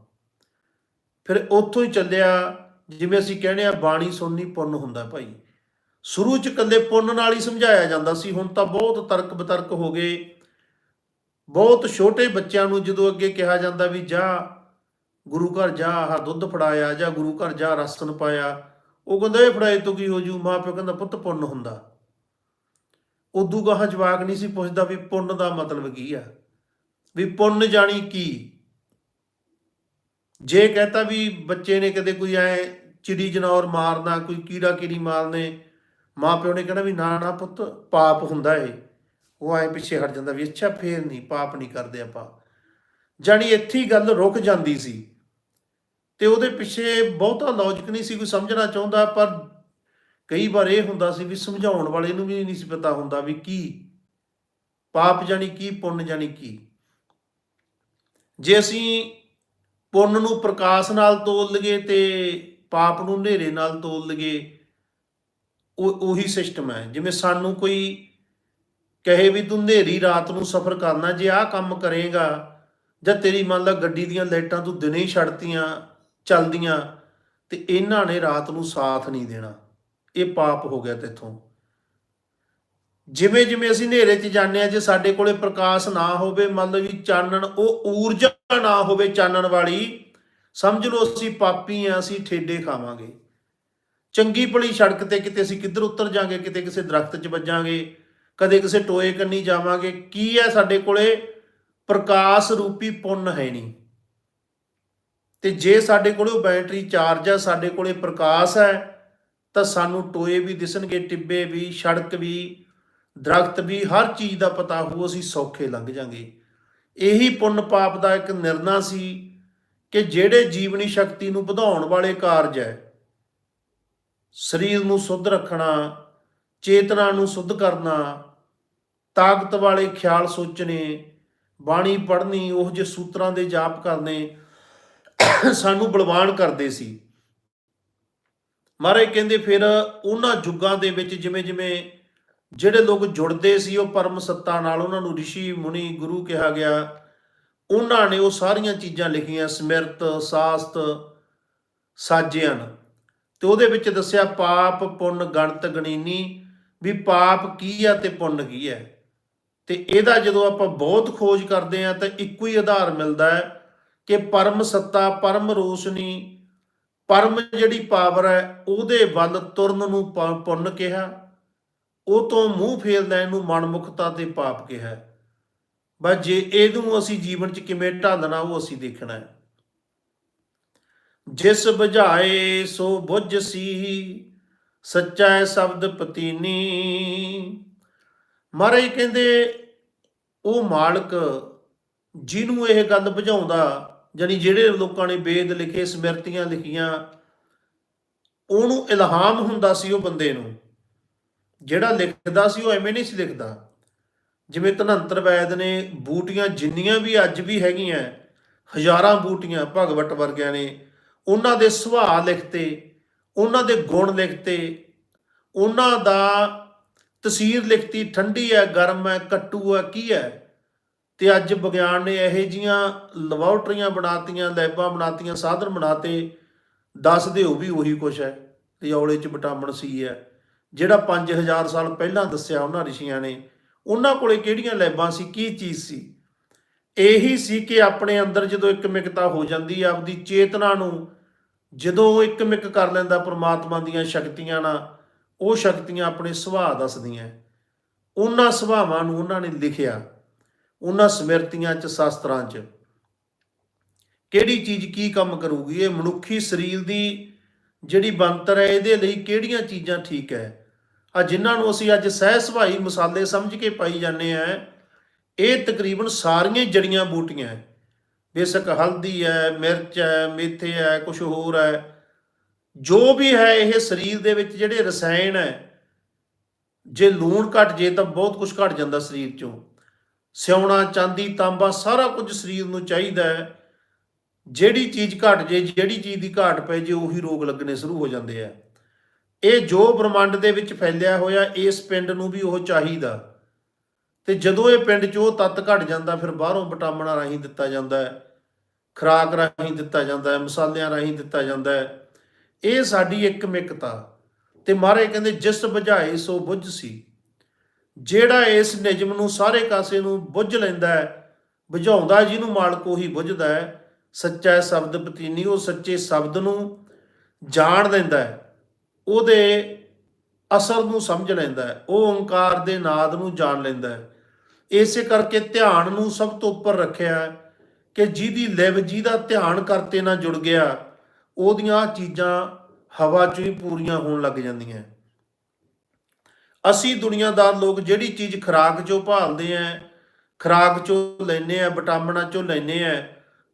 ਫਿਰ ਉੱਥੋਂ ਹੀ ਚੱਲਿਆ ਜਿਵੇਂ ਅਸੀਂ ਕਹਿੰਦੇ ਆ ਬਾਣੀ ਸੁਣਨੀ ਪੁੰਨ ਹੁੰਦਾ ਭਾਈ। ਸ਼ੁਰੂ ਚ ਕੱਲੇ ਪੁੰਨ ਨਾਲ ਹੀ ਸਮਝਾਇਆ ਜਾਂਦਾ ਸੀ, ਹੁਣ ਤਾਂ ਬਹੁਤ ਤਰਕ ਬਤਰਕ ਹੋ ਗਏ। ਬਹੁਤ ਛੋਟੇ ਬੱਚਿਆਂ ਨੂੰ ਜਦੋਂ ਅੱਗੇ ਕਿਹਾ ਜਾਂਦਾ ਵੀ ਜਾ ਗੁਰੂ ਘਰ ਜਾ, ਆਹ ਦੁੱਧ ਫੜਾਇਆ, ਜਾਂ ਗੁਰੂ ਘਰ ਜਾ ਰਸਨ ਪਾਇਆ, ਉਹ ਕਹਿੰਦਾ, ਇਹ ਫੜਾਏ ਤੋਂ ਕੀ ਹੋ ਜੂ? ਮਾਂ ਪਿਓ ਕਹਿੰਦਾ, ਪੁੱਤ ਪੁੰਨ ਹੁੰਦਾ। ਉਦੋਂ ਗਾਹਾਂ ਜਵਾਕ ਨਹੀਂ ਸੀ ਪੁੱਛਦਾ ਵੀ ਪੁੰਨ ਦਾ ਮਤਲਬ ਕੀ ਆ। ਵੀ ਪੁੰਨ ਜਾਣੀ ਕੀ? ਜੇ ਕਹਤਾ ਵੀ ਬੱਚੇ ਨੇ ਕਦੇ ਕੋਈ ਐ ਚਿੜੀ ਜਨੌਰ ਮਾਰਨਾ, ਕੋਈ ਕੀੜਾ ਕੀੜੀ ਮਾਰਨੇ। ਮਾਂ ਪਿਓ ਨੇ ਕਹਿਣਾ ਵੀ ਨਾ ਨਾ ਪੁੱਤ, ਪਾਪ ਹੁੰਦਾ ਏ। ਉਹ ਐ ਪਿੱਛੇ ਹਟ ਜਾਂਦਾ ਵੀ ਅੱਛਾ, ਫੇਰ ਨਹੀਂ, ਪਾਪ ਨਹੀਂ ਕਰਦੇ ਆਪਾਂ। ਜਾਣੀ ਇੱਥੇ ਹੀ ਗੱਲ ਰੁਕ ਜਾਂਦੀ ਸੀ। ਤੇ ਉਹਦੇ ਪਿੱਛੇ ਬਹੁਤਾ ਲੌਜੀਕ ਨਹੀਂ ਸੀ, ਕੋਈ ਸਮਝਣਾ ਚਾਹੁੰਦਾ, ਪਰ ਕਈ ਵਾਰ ਇਹ ਹੁੰਦਾ ਸੀ ਵੀ ਸਮਝਾਉਣ ਵਾਲੇ ਨੂੰ ਵੀ ਨਹੀਂ ਸੀ ਪਤਾ ਹੁੰਦਾ ਵੀ ਕੀ। ਪਾਪ ਜਾਨੀ ਕੀ, ਪੁੰਨ ਜਾਨੀ ਕੀ। ਜੇ ਅਸੀਂ ਪੁੰਨ ਨੂੰ ਪ੍ਰਕਾਸ਼ ਨਾਲ ਤੋਲ ਲਈਏ ਤੇ ਪਾਪ ਨੂੰ ਹਨੇਰੇ ਨਾਲ ਤੋਲ ਲਈਏ, ਉਹ, ਉਹੀ ਸਿਸਟਮ ਹੈ। ਜਿਵੇਂ ਸਾਨੂੰ ਕੋਈ ਕਹੇ ਵੀ ਤੂੰ ਹਨੇਰੀ ਰਾਤ ਨੂੰ ਸਫ਼ਰ ਕਰਨਾ, ਜੇ ਆਹ ਕੰਮ ਕਰੇਗਾ, ਜਾਂ ਤੇਰੀ ਮੰਨ ਲਾ ਗੱਡੀ ਦੀਆਂ ਲਾਈਟਾਂ ਤੂੰ ਦਿਨੇ ਹੀ ਛੱਡਤੀਆਂ, ਚੱਲਦੀਆਂ, ਤੇ ਇਹਨਾਂ ਨੇ ਰਾਤ ਨੂੰ ਸਾਥ ਨਹੀਂ ਦੇਣਾ। ਇਹ ਪਾਪ ਹੋ ਗਿਆ ਤੇਥੋਂ। ਜਿਵੇਂ ਜਿਵੇਂ ਅਸੀਂ ਹਨੇਰੇ 'ਚ ਜਾਂਦੇ ਆ ਜੇ ਸਾਡੇ ਕੋਲੇ ਪ੍ਰਕਾਸ਼ ਨਾ ਹੋਵੇ, ਮੰਨ ਲਓ ਵੀ ਚਾਨਣ, ਉਹ ਊਰਜਾ ਨਾ ਹੋਵੇ ਚਾਨਣ ਵਾਲੀ ਸਮਝ ਲਓ ਅਸੀਂ ਪਾਪੀ ਆ, ਅਸੀਂ ਠੇਡੇ ਖਾਵਾਂਗੇ। ਚੰਗੀ ਭਲੀ ਸੜਕ ਤੇ ਕਿਤੇ ਅਸੀਂ ਕਿੱਧਰ ਉਤਰ ਜਾਾਂਗੇ, ਕਿਤੇ ਕਿਸੇ ਦਰਖਤ 'ਚ ਵੱਜਾਂਗੇ, ਕਦੇ ਕਿਸੇ ਟੋਏ ਕੰਨੀ ਜਾਵਾਂਗੇ, ਕੀ ਹੈ ਸਾਡੇ ਕੋਲੇ? ਪ੍ਰਕਾਸ਼ ਰੂਪੀ ਪੁੰਨ ਹੈ ਨਹੀਂ। ਤੇ ਜੇ ਸਾਡੇ ਕੋਲੇ ਉਹ ਬੈਟਰੀ ਚਾਰਜ ਹੈ ਸਾਡੇ ਕੋਲੇ ਪ੍ਰਕਾਸ਼ ਹੈ ਤਾਂ ਸਾਨੂੰ ਟੋਏ ਵੀ ਦਿਸਣਗੇ, ਟਿੱਬੇ ਵੀ, ਸੜਕ ਵੀ, ਦਰਖਤ ਵੀ, ਹਰ ਚੀਜ਼ ਦਾ ਪਤਾ ਹੋਊ, ਅਸੀਂ ਸੌਖੇ ਲੰਘ ਜਾਾਂਗੇ। ਇਹੀ ਪੁੰਨ ਪਾਪ ਦਾ ਇੱਕ ਨਿਰਣਾ ਸੀ। ਕਿ ਜਿਹੜੇ ਜੀਵਨੀ ਸ਼ਕਤੀ ਨੂੰ ਵਧਾਉਣ ਵਾਲੇ ਕਾਰਜ ਹੈ, ਸਰੀਰ ਨੂੰ ਸੁੱਧ ਰੱਖਣਾ, ਚੇਤਨਾ ਨੂੰ ਸੁੱਧ ਕਰਨਾ, ਤਾਕਤ ਵਾਲੇ ਖਿਆਲ ਸੋਚਣੇ, ਬਾਣੀ ਪੜ੍ਹਨੀ, ਉਹ ਜੇ ਸੂਤਰਾਂ ਦੇ ਜਾਪ ਕਰਨੇ ਸਾਨੂੰ ਬਲਵਾਨ ਕਰਦੇ ਸੀ। ਮਹਾਰਾਜ ਕਹਿੰਦੇ ਫਿਰ ਉਹਨਾਂ ਯੁੱਗਾਂ ਦੇ ਵਿੱਚ ਜਿਵੇਂ ਜਿਵੇਂ ਜਿਹੜੇ ਲੋਕ ਜੁੜਦੇ ਸੀ, ਉਹ ਪਰਮ ਸੱਤਾ ਨਾਲ ਉਹਨਾਂ ਨੂੰ ઋષਿ ਮੁਨੀ, ਗੁਰੂ ਕਿਹਾ ਗਿਆ। ਉਹਨਾਂ ਨੇ ਉਹ ਸਾਰੀਆਂ ਚੀਜ਼ਾਂ ਲਿਖੀਆਂ, ਸਮਿਰਤ, ਸਾਸਤ, ਸਾਜਿਆਨ। ਤੇ ਉਹਦੇ ਵਿੱਚ ਦੱਸਿਆ, ਪਾਪ, ਪੁੰਨ, ਗਣਤ, ਗਣੀਨੀ, ਵੀ ਪਾਪ ਕੀ ਆ ਤੇ ਪੁੰਨ ਕੀ ਹੈ। ਤੇ ਇਹਦਾ ਜਦੋਂ ਆਪਾਂ ਬਹੁਤ ਖੋਜ ਕਰਦੇ ਆ ਤਾਂ ਇੱਕੋ ਹੀ ਆਧਾਰ ਮਿਲਦਾ ਹੈ ਕਿ ਪਰਮ ਸੱਤਾ, ਪਰਮ ਰੋਸ਼ਨੀ, ਪਰਮ ਜਿਹੜੀ ਪਾਵਰ ਹੈ, ਉਹਦੇ ਵੱਲ ਤੁਰਨ ਨੂੰ ਪੁੰਨ ਕਿਹਾ, ਉਹ ਤੋਂ ਮੂੰਹ ਫੇਰ ਇਹਨੂੰ ਨੂੰ ਮਨਮੁਖਤਾ ਤੇ ਪਾਪ ਕਿਹਾ। ਬਸ ਜੇ ਇਹਨੂੰ ਅਸੀਂ ਜੀਵਨ 'ਚ ਕਿਵੇਂ ਢਾਲਣਾ ਉਹ ਅਸੀਂ ਦੇਖਣਾ ਹੈ। ਜਿਸ ਬੁਝਾਏ ਸੋ ਬੁੱਝ ਸੀ, ਸੱਚਾ ਹੈ ਸ਼ਬਦ ਪਤੀਨੀ। ਮਹਾਰਾਜ ਕਹਿੰਦੇ, ਉਹ ਮਾਲਕ ਜਿਹਨੂੰ ਇਹ ਗੱਲ ਬੁਝਾਉਂਦਾ ਜਾਨੀ ਜਿਹੜੇ ਲੋਕਾਂ ਨੇ ਵੇਦ ਲਿਖੇ, ਸਮਿਰਤੀਆਂ ਲਿਖੀਆਂ, ਉਹਨੂੰ ਇਲਹਾਮ ਹੁੰਦਾ ਸੀ ਉਹ ਬੰਦੇ ਨੂੰ। ਜਿਹੜਾ ਲਿਖਦਾ ਸੀ ਉਹ ਐਵੇਂ ਨਹੀਂ ਸੀ ਲਿਖਦਾ। ਜਿਵੇਂ ਧਨੰਤਰ ਵੈਦ ਨੇ ਬੂਟੀਆਂ ਜਿੰਨੀਆਂ ਵੀ ਅੱਜ ਵੀ ਹੈਗੀਆਂ, ਹਜ਼ਾਰਾਂ ਬੂਟੀਆਂ ਭਗਵਤ ਵਰਗਿਆਂ ਨੇ, ਉਹਨਾਂ ਦੇ ਸੁਭਾਅ ਲਿਖਤੇ, ਉਹਨਾਂ ਦੇ ਗੁਣ ਲਿਖਤੇ, ਉਹਨਾਂ ਦਾ ਤਸਵੀਰ ਲਿਖਤੀ, ਠੰਡੀ ਹੈ, ਗਰਮ ਹੈ, ਕੱਟੂ ਹੈ, ਕੀ ਹੈ? ਤੇ ਅੱਜ ਵਿਗਿਆਨ ਨੇ ਇਹੋ ਜੀਆਂ ਲੈਬੋਰਟਰੀਆਂ ਬਣਾਤੀਆਂ, ਲੈਬਾਂ ਬਣਾਤੀਆਂ, ਸਾਧਨ ਬਣਾਤੇ, ਦੱਸਦੇ ਹੋ ਵੀ ਉਹੀ ਕੁਛ ਹੈ ਰਿਓਲੇ ਚ ਵਿਟਾਮਿਨ ਸੀ ਹੈ, ਜਿਹੜਾ 5000 ਸਾਲ ਪਹਿਲਾਂ ਦੱਸਿਆ ਉਹਨਾਂ ਰਿਸ਼ੀਆਂ ਨੇ ਉਹਨਾਂ ਕੋਲੇ ਕਿਹੜੀਆਂ ਲੈਬਾਂ ਸੀ, ਕੀ ਚੀਜ਼ ਸੀ? ਇਹੀ ਸੀ ਕਿ ਆਪਣੇ ਅੰਦਰ ਜਦੋਂ ਇੱਕ ਮਿਕਤਾ ਹੋ ਜਾਂਦੀ ਹੈ ਆਪਦੀ ਚੇਤਨਾ ਨੂੰ ਜਦੋਂ ਉਹ ਇੱਕ ਮਿਕ ਕਰ ਲੈਂਦਾ ਪ੍ਰਮਾਤਮਾ ਦੀਆਂ ਸ਼ਕਤੀਆਂ ਨਾਲ, ਉਹ ਸ਼ਕਤੀਆਂ ਆਪਣੇ ਸੁਭਾਅ ਦੱਸਦੀਆਂ। ਉਹਨਾਂ ਸੁਭਾਵਾਂ ਨੂੰ ਉਹਨਾਂ ਨੇ ਲਿਖਿਆ, ਉਹਨਾਂ ਸਮਿਰਤੀਆਂ ਚ, ਸ਼ਾਸਤਰਾਂ ਚ। ਕਿਹੜੀ ਚੀਜ਼ ਕੀ ਕੰਮ ਕਰੂਗੀ? ਇਹ ਮਨੁੱਖੀ ਸਰੀਰ ਦੀ ਜਿਹੜੀ ਬਣਤਰ ਹੈ, ਇਹਦੇ ਲਈ ਕਿਹੜੀਆਂ ਚੀਜ਼ਾਂ ਠੀਕ ਹੈ? ਆ ਜਿਨ੍ਹਾਂ ਨੂੰ ਅਸੀਂ ਅੱਜ ਸਹਿ ਸੁਭਾਈ ਮਸਾਲੇ ਸਮਝ ਕੇ ਪਾਈ ਜਾਂਦੇ ਆ, ਇਹ ਤਕਰੀਬਨ ਸਾਰੀਆਂ ਜੜੀਆਂ ਬੂਟੀਆਂ ਹੈ। ਬੇਸ਼ੱਕ ਹਲਦੀ ਹੈ, ਮਿਰਚ ਹੈ, ਮੇਥੇ ਹੈ ਕੁਝ ਹੋਰ ਹੈ। ਜੋ ਵੀ ਹੈ ਇਹ ਸਰੀਰ ਦੇ ਵਿੱਚ ਜਿਹੜੇ ਰਸਾਇਣ ਹੈ, ਜੇ ਲੂਣ ਘਟ ਜੇ ਤਾਂ ਬਹੁਤ ਕੁਝ ਘਟ ਜਾਂਦਾ ਸਰੀਰ ਚੋਂ। ਸਿਉਣਾ, ਚਾਂਦੀ, ਤਾਂਬਾ ਸਾਰਾ ਕੁਝ ਸਰੀਰ ਨੂੰ ਚਾਹੀਦਾ ਹੈ। ਜਿਹੜੀ ਚੀਜ਼ ਘਟ ਜੇ, ਜਿਹੜੀ ਚੀਜ਼ ਦੀ ਘਾਟ ਪੈ ਜੇ, ਉਹੀ ਰੋਗ ਲੱਗਣੇ ਸ਼ੁਰੂ ਹੋ ਜਾਂਦੇ ਆ। ਇਹ ਜੋ ਬ੍ਰਹਮੰਡ ਦੇ ਵਿੱਚ ਫੈਲਿਆ ਹੋਇਆ, ਇਸ ਪਿੰਡ ਨੂੰ ਵੀ ਉਹ ਚਾਹੀਦਾ। ਤੇ ਜਦੋਂ ਇਹ ਪਿੰਡ 'ਚ ਉਹ ਤੱਤ ਘਟ ਜਾਂਦਾ, ਫਿਰ ਬਾਹਰੋਂ ਵਿਟਾਮਿਨਾਂ ਰਾਹੀਂ ਦਿੱਤਾ ਜਾਂਦਾ ਹੈ। ਖੁਰਾਕ ਰਾਹੀਂ ਦਿੱਤਾ ਜਾਂਦਾ ਹੈ, ਮਸਾਲਿਆਂ ਰਾਹੀਂ ਦਿੱਤਾ ਜਾਂਦਾ ਹੈ। ਇਹ ਸਾਡੀ ਇੱਕ ਮਿਕਤਾ ਤੇ ਮਹਾਰਾਜ ਕਹਿੰਦੇ, ਜਿਸ ਬੁਝਾਏ ਸੋ ਬੁੱਝ ਸੀ। ਜਿਹੜਾ ਇਸ ਨਿਜਮ ਨੂੰ ਸਾਰੇ ਕਾਸੇ ਨੂੰ ਬੁੱਝ ਲੈਂਦਾ ਹੈ, ਬੁਝਾਉਂਦਾ ਜਿਹਨੂੰ ਮਾਲਕ ਉਹੀ ਬੁੱਝਦਾ ਹੈ। ਸੱਚਾ ਸ਼ਬਦ ਪਤੀਨੀ, ਉਹ ਸੱਚੇ ਸ਼ਬਦ ਨੂੰ ਜਾਣ ਲੈਂਦਾ ਹੈ। ਉਹਦੇ ਅਸਰ ਨੂੰ ਸਮਝ ਲੈਂਦਾ ਹੈ, ਉਹ ਓੰਕਾਰ ਦੇ ਨਾਦ ਨੂੰ ਜਾਣ ਲੈਂਦਾ ਹੈ। ਇਸੇ ਕਰਕੇ ਧਿਆਨ ਨੂੰ ਸਭ ਤੋਂ ਉੱਪਰ ਰੱਖਿਆ ਕਿ ਜਿਹਦੀ ਲਿਵ, ਜਿਹਦਾ ਧਿਆਨ ਕਰਤੇ ਨਾਲ ਜੁੜ ਗਿਆ, ਉਹਦੀਆਂ ਚੀਜ਼ਾਂ ਹਵਾ 'ਚ ਹੀ ਪੂਰੀਆਂ ਹੋਣ ਲੱਗ ਜਾਂਦੀਆਂ ਅਸੀਂ ਦੁਨੀਆਦਾਰ ਲੋਕ ਜਿਹੜੀ ਚੀਜ਼ ਖੁਰਾਕ 'ਚੋਂ ਭਾਲਦੇ ਆਂ ਖੁਰਾਕ 'ਚੋਂ ਲੈਨੇ ਆ ਵਿਟਾਮਿਨਾਂ 'ਚੋਂ ਲੈਨੇ ਆ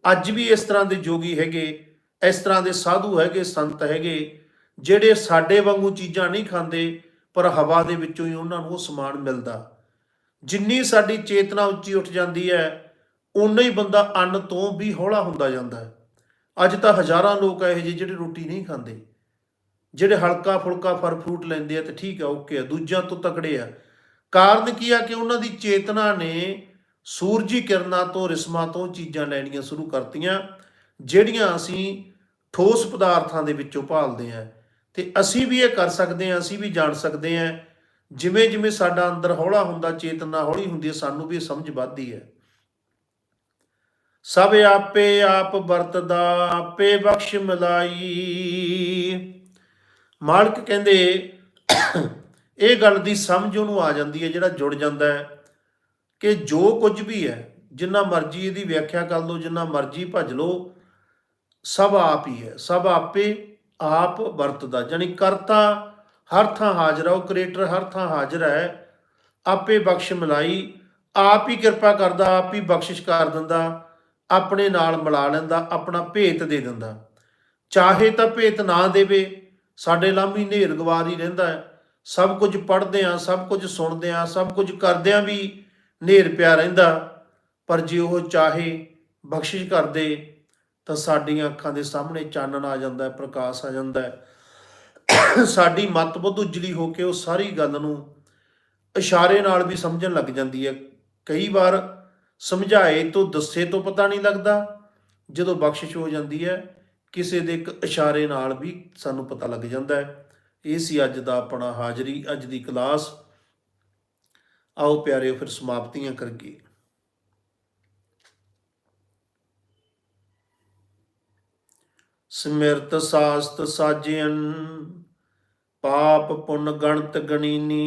ਅੱਜ ਵੀ ਇਸ ਤਰ੍ਹਾਂ ਦੇ ਜੋਗੀ ਹੈਗੇ, ਇਸ ਤਰ੍ਹਾਂ ਦੇ ਸਾਧੂ ਹੈਗੇ, ਸੰਤ ਹੈਗੇ ਜਿਹੜੇ ਸਾਡੇ ਵਾਂਗੂ ਚੀਜ਼ਾਂ ਨਹੀਂ ਖਾਂਦੇ, ਪਰ ਹਵਾ ਦੇ ਵਿੱਚੋਂ ਹੀ ਉਹਨਾਂ ਨੂੰ ਉਹ ਸਮਾਨ ਮਿਲਦਾ। ਜਿੰਨੀ ਸਾਡੀ ਚੇਤਨਾ ਉੱਚੀ ਉੱਠ ਜਾਂਦੀ ਹੈ ਉਨਾ ਹੀ ਬੰਦਾ ਅੰਨ ਤੋਂ ਵੀ ਹੌਲਾ ਹੁੰਦਾ ਜਾਂਦਾ ਹੈ। ਅੱਜ ਤਾਂ ਹਜ਼ਾਰਾਂ ਲੋਕ ਇਹੋ ਜਿਹੇ ਜਿਹੜੇ ਰੋਟੀ ਨਹੀਂ ਖਾਂਦੇ। ਜਿਹੜੇ ਹਲਕਾ ਫੁਲਕਾ ਫਰ ਫਰੂਟ ਲੈਂਦੇ ਆ ਤੇ ਠੀਕ ਆ, ਓਕੇ ਆ, ਦੂਜਿਆਂ ਤੋਂ ਤਕੜੇ ਆ। ਕਾਰਨ ਕੀ ਆ ਕਿ ਉਹਨਾਂ ਦੀ ਚੇਤਨਾ ਨੇ ਸੂਰਜੀ ਕਿਰਨਾਂ ਤੋਂ, ਰਿਸਮਾਂ ਤੋਂ ਚੀਜ਼ਾਂ ਲੈਣੀਆਂ ਸ਼ੁਰੂ ਕਰਤੀਆਂ, ਜਿਹੜੀਆਂ ਅਸੀਂ ਠੋਸ ਪਦਾਰਥਾਂ ਦੇ ਵਿੱਚੋਂ ਭਾਲਦੇ ਆ। ਤੇ ਅਸੀਂ ਵੀ ਇਹ ਕਰ ਸਕਦੇ ਹਾਂ, ਅਸੀਂ ਵੀ ਜਾਣ ਸਕਦੇ ਹਾਂ। ਜਿਵੇਂ ਜਿਵੇਂ ਸਾਡਾ ਅੰਦਰ ਹੌਲਾ ਹੁੰਦਾ, ਚੇਤਨਾ ਹੌਲੀ ਹੁੰਦੀ ਹੈ, ਸਾਨੂੰ ਵੀ ਇਹ ਸਮਝ ਵੱਧਦੀ ਹੈ। ਸਭ ਆਪੇ ਆਪ ਵਰਤਦਾ, ਆਪੇ ਬਖਸ਼ ਮਿਲਾਈ। ਮਾਲਕ ਕਹਿੰਦੇ, ਇਹ ਗੱਲ ਦੀ ਸਮਝ ਉਹਨੂੰ ਆ ਜਾਂਦੀ ਹੈ, ਜਿਹੜਾ ਜੁੜ ਜਾਂਦਾ ਹੈ। ਕਿ ਜੋ ਕੁਝ ਵੀ ਹੈ, ਜਿੰਨਾ ਮਰਜ਼ੀ ਇਹਦੀ ਵਿਆਖਿਆ ਕਰ ਲਓ, ਜਿੰਨਾ ਮਰਜ਼ੀ ਭਜ ਲਓ, ਸਭ ਆਪ ਹੀ ਹੈ। ਸਭ ਆਪੇ ਆਪ ਵਰਤਦਾ ਜਾਨੀ ਕਰਤਾ ਹਰ ਥਾਂ ਹਾਜ਼ਰ ਹੈ ਉਹ ਕ੍ਰੀਏਟਰ ਹਰ ਥਾਂ ਹਾਜ਼ਰ ਹੈ, ਆਪੇ ਬਖਸ਼ ਮਿਲਾਈ, ਆਪ ਹੀ ਕਿਰਪਾ ਕਰਦਾ, ਆਪ ਹੀ ਬਖਸ਼ਿਸ਼ ਕਰ ਦਿੰਦਾ, ਆਪਣੇ ਨਾਲ ਮਿਲਾ ਲੈਂਦਾ, ਆਪਣਾ ਭੇਤ ਦੇ ਦਿੰਦਾ। ਚਾਹੇ ਤਾਂ ਭੇਤ ਨਾ ਦੇਵੇ, ਸਾਡੇ ਲਾਮੀ ਨੇਰ ਗਵਾਰ ਹੀ ਰਹਿੰਦਾ ਹੈ। ਸਭ ਕੁਝ ਪੜ੍ਹਦੇ ਆ ਸਭ ਕੁਝ ਸੁਣਦੇ ਆ ਸਭ ਕੁਝ ਕਰਦਿਆਂ ਵੀ ਨੇਰ ਪਿਆ ਰਹਿੰਦਾ, ਪਰ ਜੇ ਉਹ ਚਾਹੇ ਬਖਸ਼ਿਸ਼ ਕਰਦੇ ਤਾਂ ਸਾਡੀਆਂ ਅੱਖਾਂ ਦੇ ਸਾਹਮਣੇ ਚਾਨਣ ਆ ਜਾਂਦਾ ਹੈ, ਪ੍ਰਕਾਸ਼ ਆ ਜਾਂਦਾ ਹੈ। ਸਾਡੀ ਮਤ ਬੁੱਧ ਉਜਲੀ ਹੋ ਕੇ ਉਹ ਸਾਰੀ ਗੱਲ ਨੂੰ ਇਸ਼ਾਰੇ ਨਾਲ ਵੀ ਸਮਝਣ ਲੱਗ ਜਾਂਦੀ ਹੈ। ਕਈ ਵਾਰ ਸਮਝਾਏ ਤੋਂ ਦੱਸੇ ਤੋਂ ਪਤਾ ਨਹੀਂ ਲੱਗਦਾ, ਜਦੋਂ ਬਖਸ਼ਿਸ਼ ਹੋ ਜਾਂਦੀ ਹੈ, ਕਿਸੇ ਦੇ ਇੱਕ ਇਸ਼ਾਰੇ ਨਾਲ ਵੀ ਸਾਨੂੰ ਪਤਾ ਲੱਗ ਜਾਂਦਾ ਹੈ। ਇਹ ਸੀ ਅੱਜ ਦਾ ਆਪਣਾ ਹਾਜ਼ਰੀ, ਅੱਜ ਦੀ ਕਲਾਸ। ਆਓ ਪਿਆਰਿਓ, ਫਿਰ ਸਮਾਪਤੀਆਂ ਕਰੀਏ। ਸਿਮਰਤ ਸਾਸਤ ਸਾਜਿਅਨ, ਪਾਪ ਪੁੰਨ ਗਣਤ ਗਣੀਨੀ।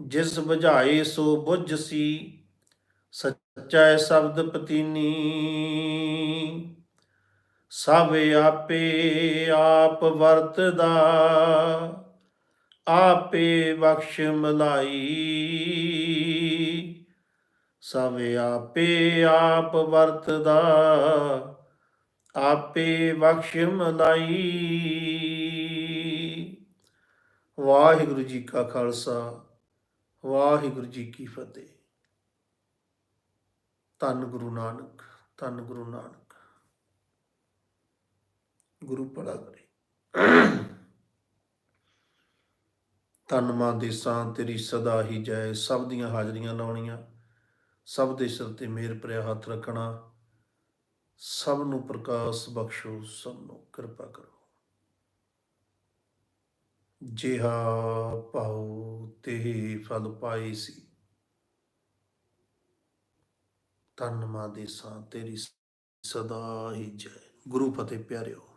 ਜਿਸ ਬੁਝਾਏ ਸੋ ਬੁੱਝ ਸੀ, ਸੱਚਾ ਸ਼ਬਦ ਪਤੀਨੀ। ਸਭ ਆਪੇ ਆਪ ਵਰਤਦਾ, ਆਪੇ ਬਖਸ਼ ਮਲਾਈ। ਸਭ ਆਪੇ ਆਪ ਵਰਤਦਾ ਆਪੇ ਬਖਸ਼ ਮਲਾਈ ਵਾਹਿਗੁਰੂ ਜੀ ਕਾ ਖਾਲਸਾ, ਵਾਹਿਗੁਰੂ ਜੀ ਕੀ ਫਤਿਹ। ਧੰਨ ਗੁਰੂ ਨਾਨਕ, ਧੰਨ ਗੁਰੂ ਨਾਨਕ। ਗੁਰੂ ਭਲਾ ਕਰੇ। ਧੰਨ ਮਾਂ ਦੀ ਤੇਰੀ ਸਦਾ ਹੀ ਜੈ। ਸਭ ਦੀਆਂ ਹਾਜ਼ਰੀਆਂ ਲਾਉਣੀਆਂ, ਸਭ ਦੇ ਸਿਰ ਤੇ ਮੇਰ ਭਰਿਆ ਹੱਥ ਰੱਖਣਾ। ਸਭ ਨੂੰ ਪ੍ਰਕਾਸ਼ ਬਖਸ਼ੋ, ਸਭ ਨੂੰ ਕਿਰਪਾ ਕਰੋ। ਜਿਹਾ ਪਾਉ ਤੇ ਫਲ ਪਾਈ ਸੀ। ਧੰਨ ਮਾਂ ਦੀ ਸਾਂ ਤੇਰੀ ਸਦਾ ਹੀ ਜੈ। ਗੁਰੂ ਫਤਿਹ ਪਿਆਰਿਓ।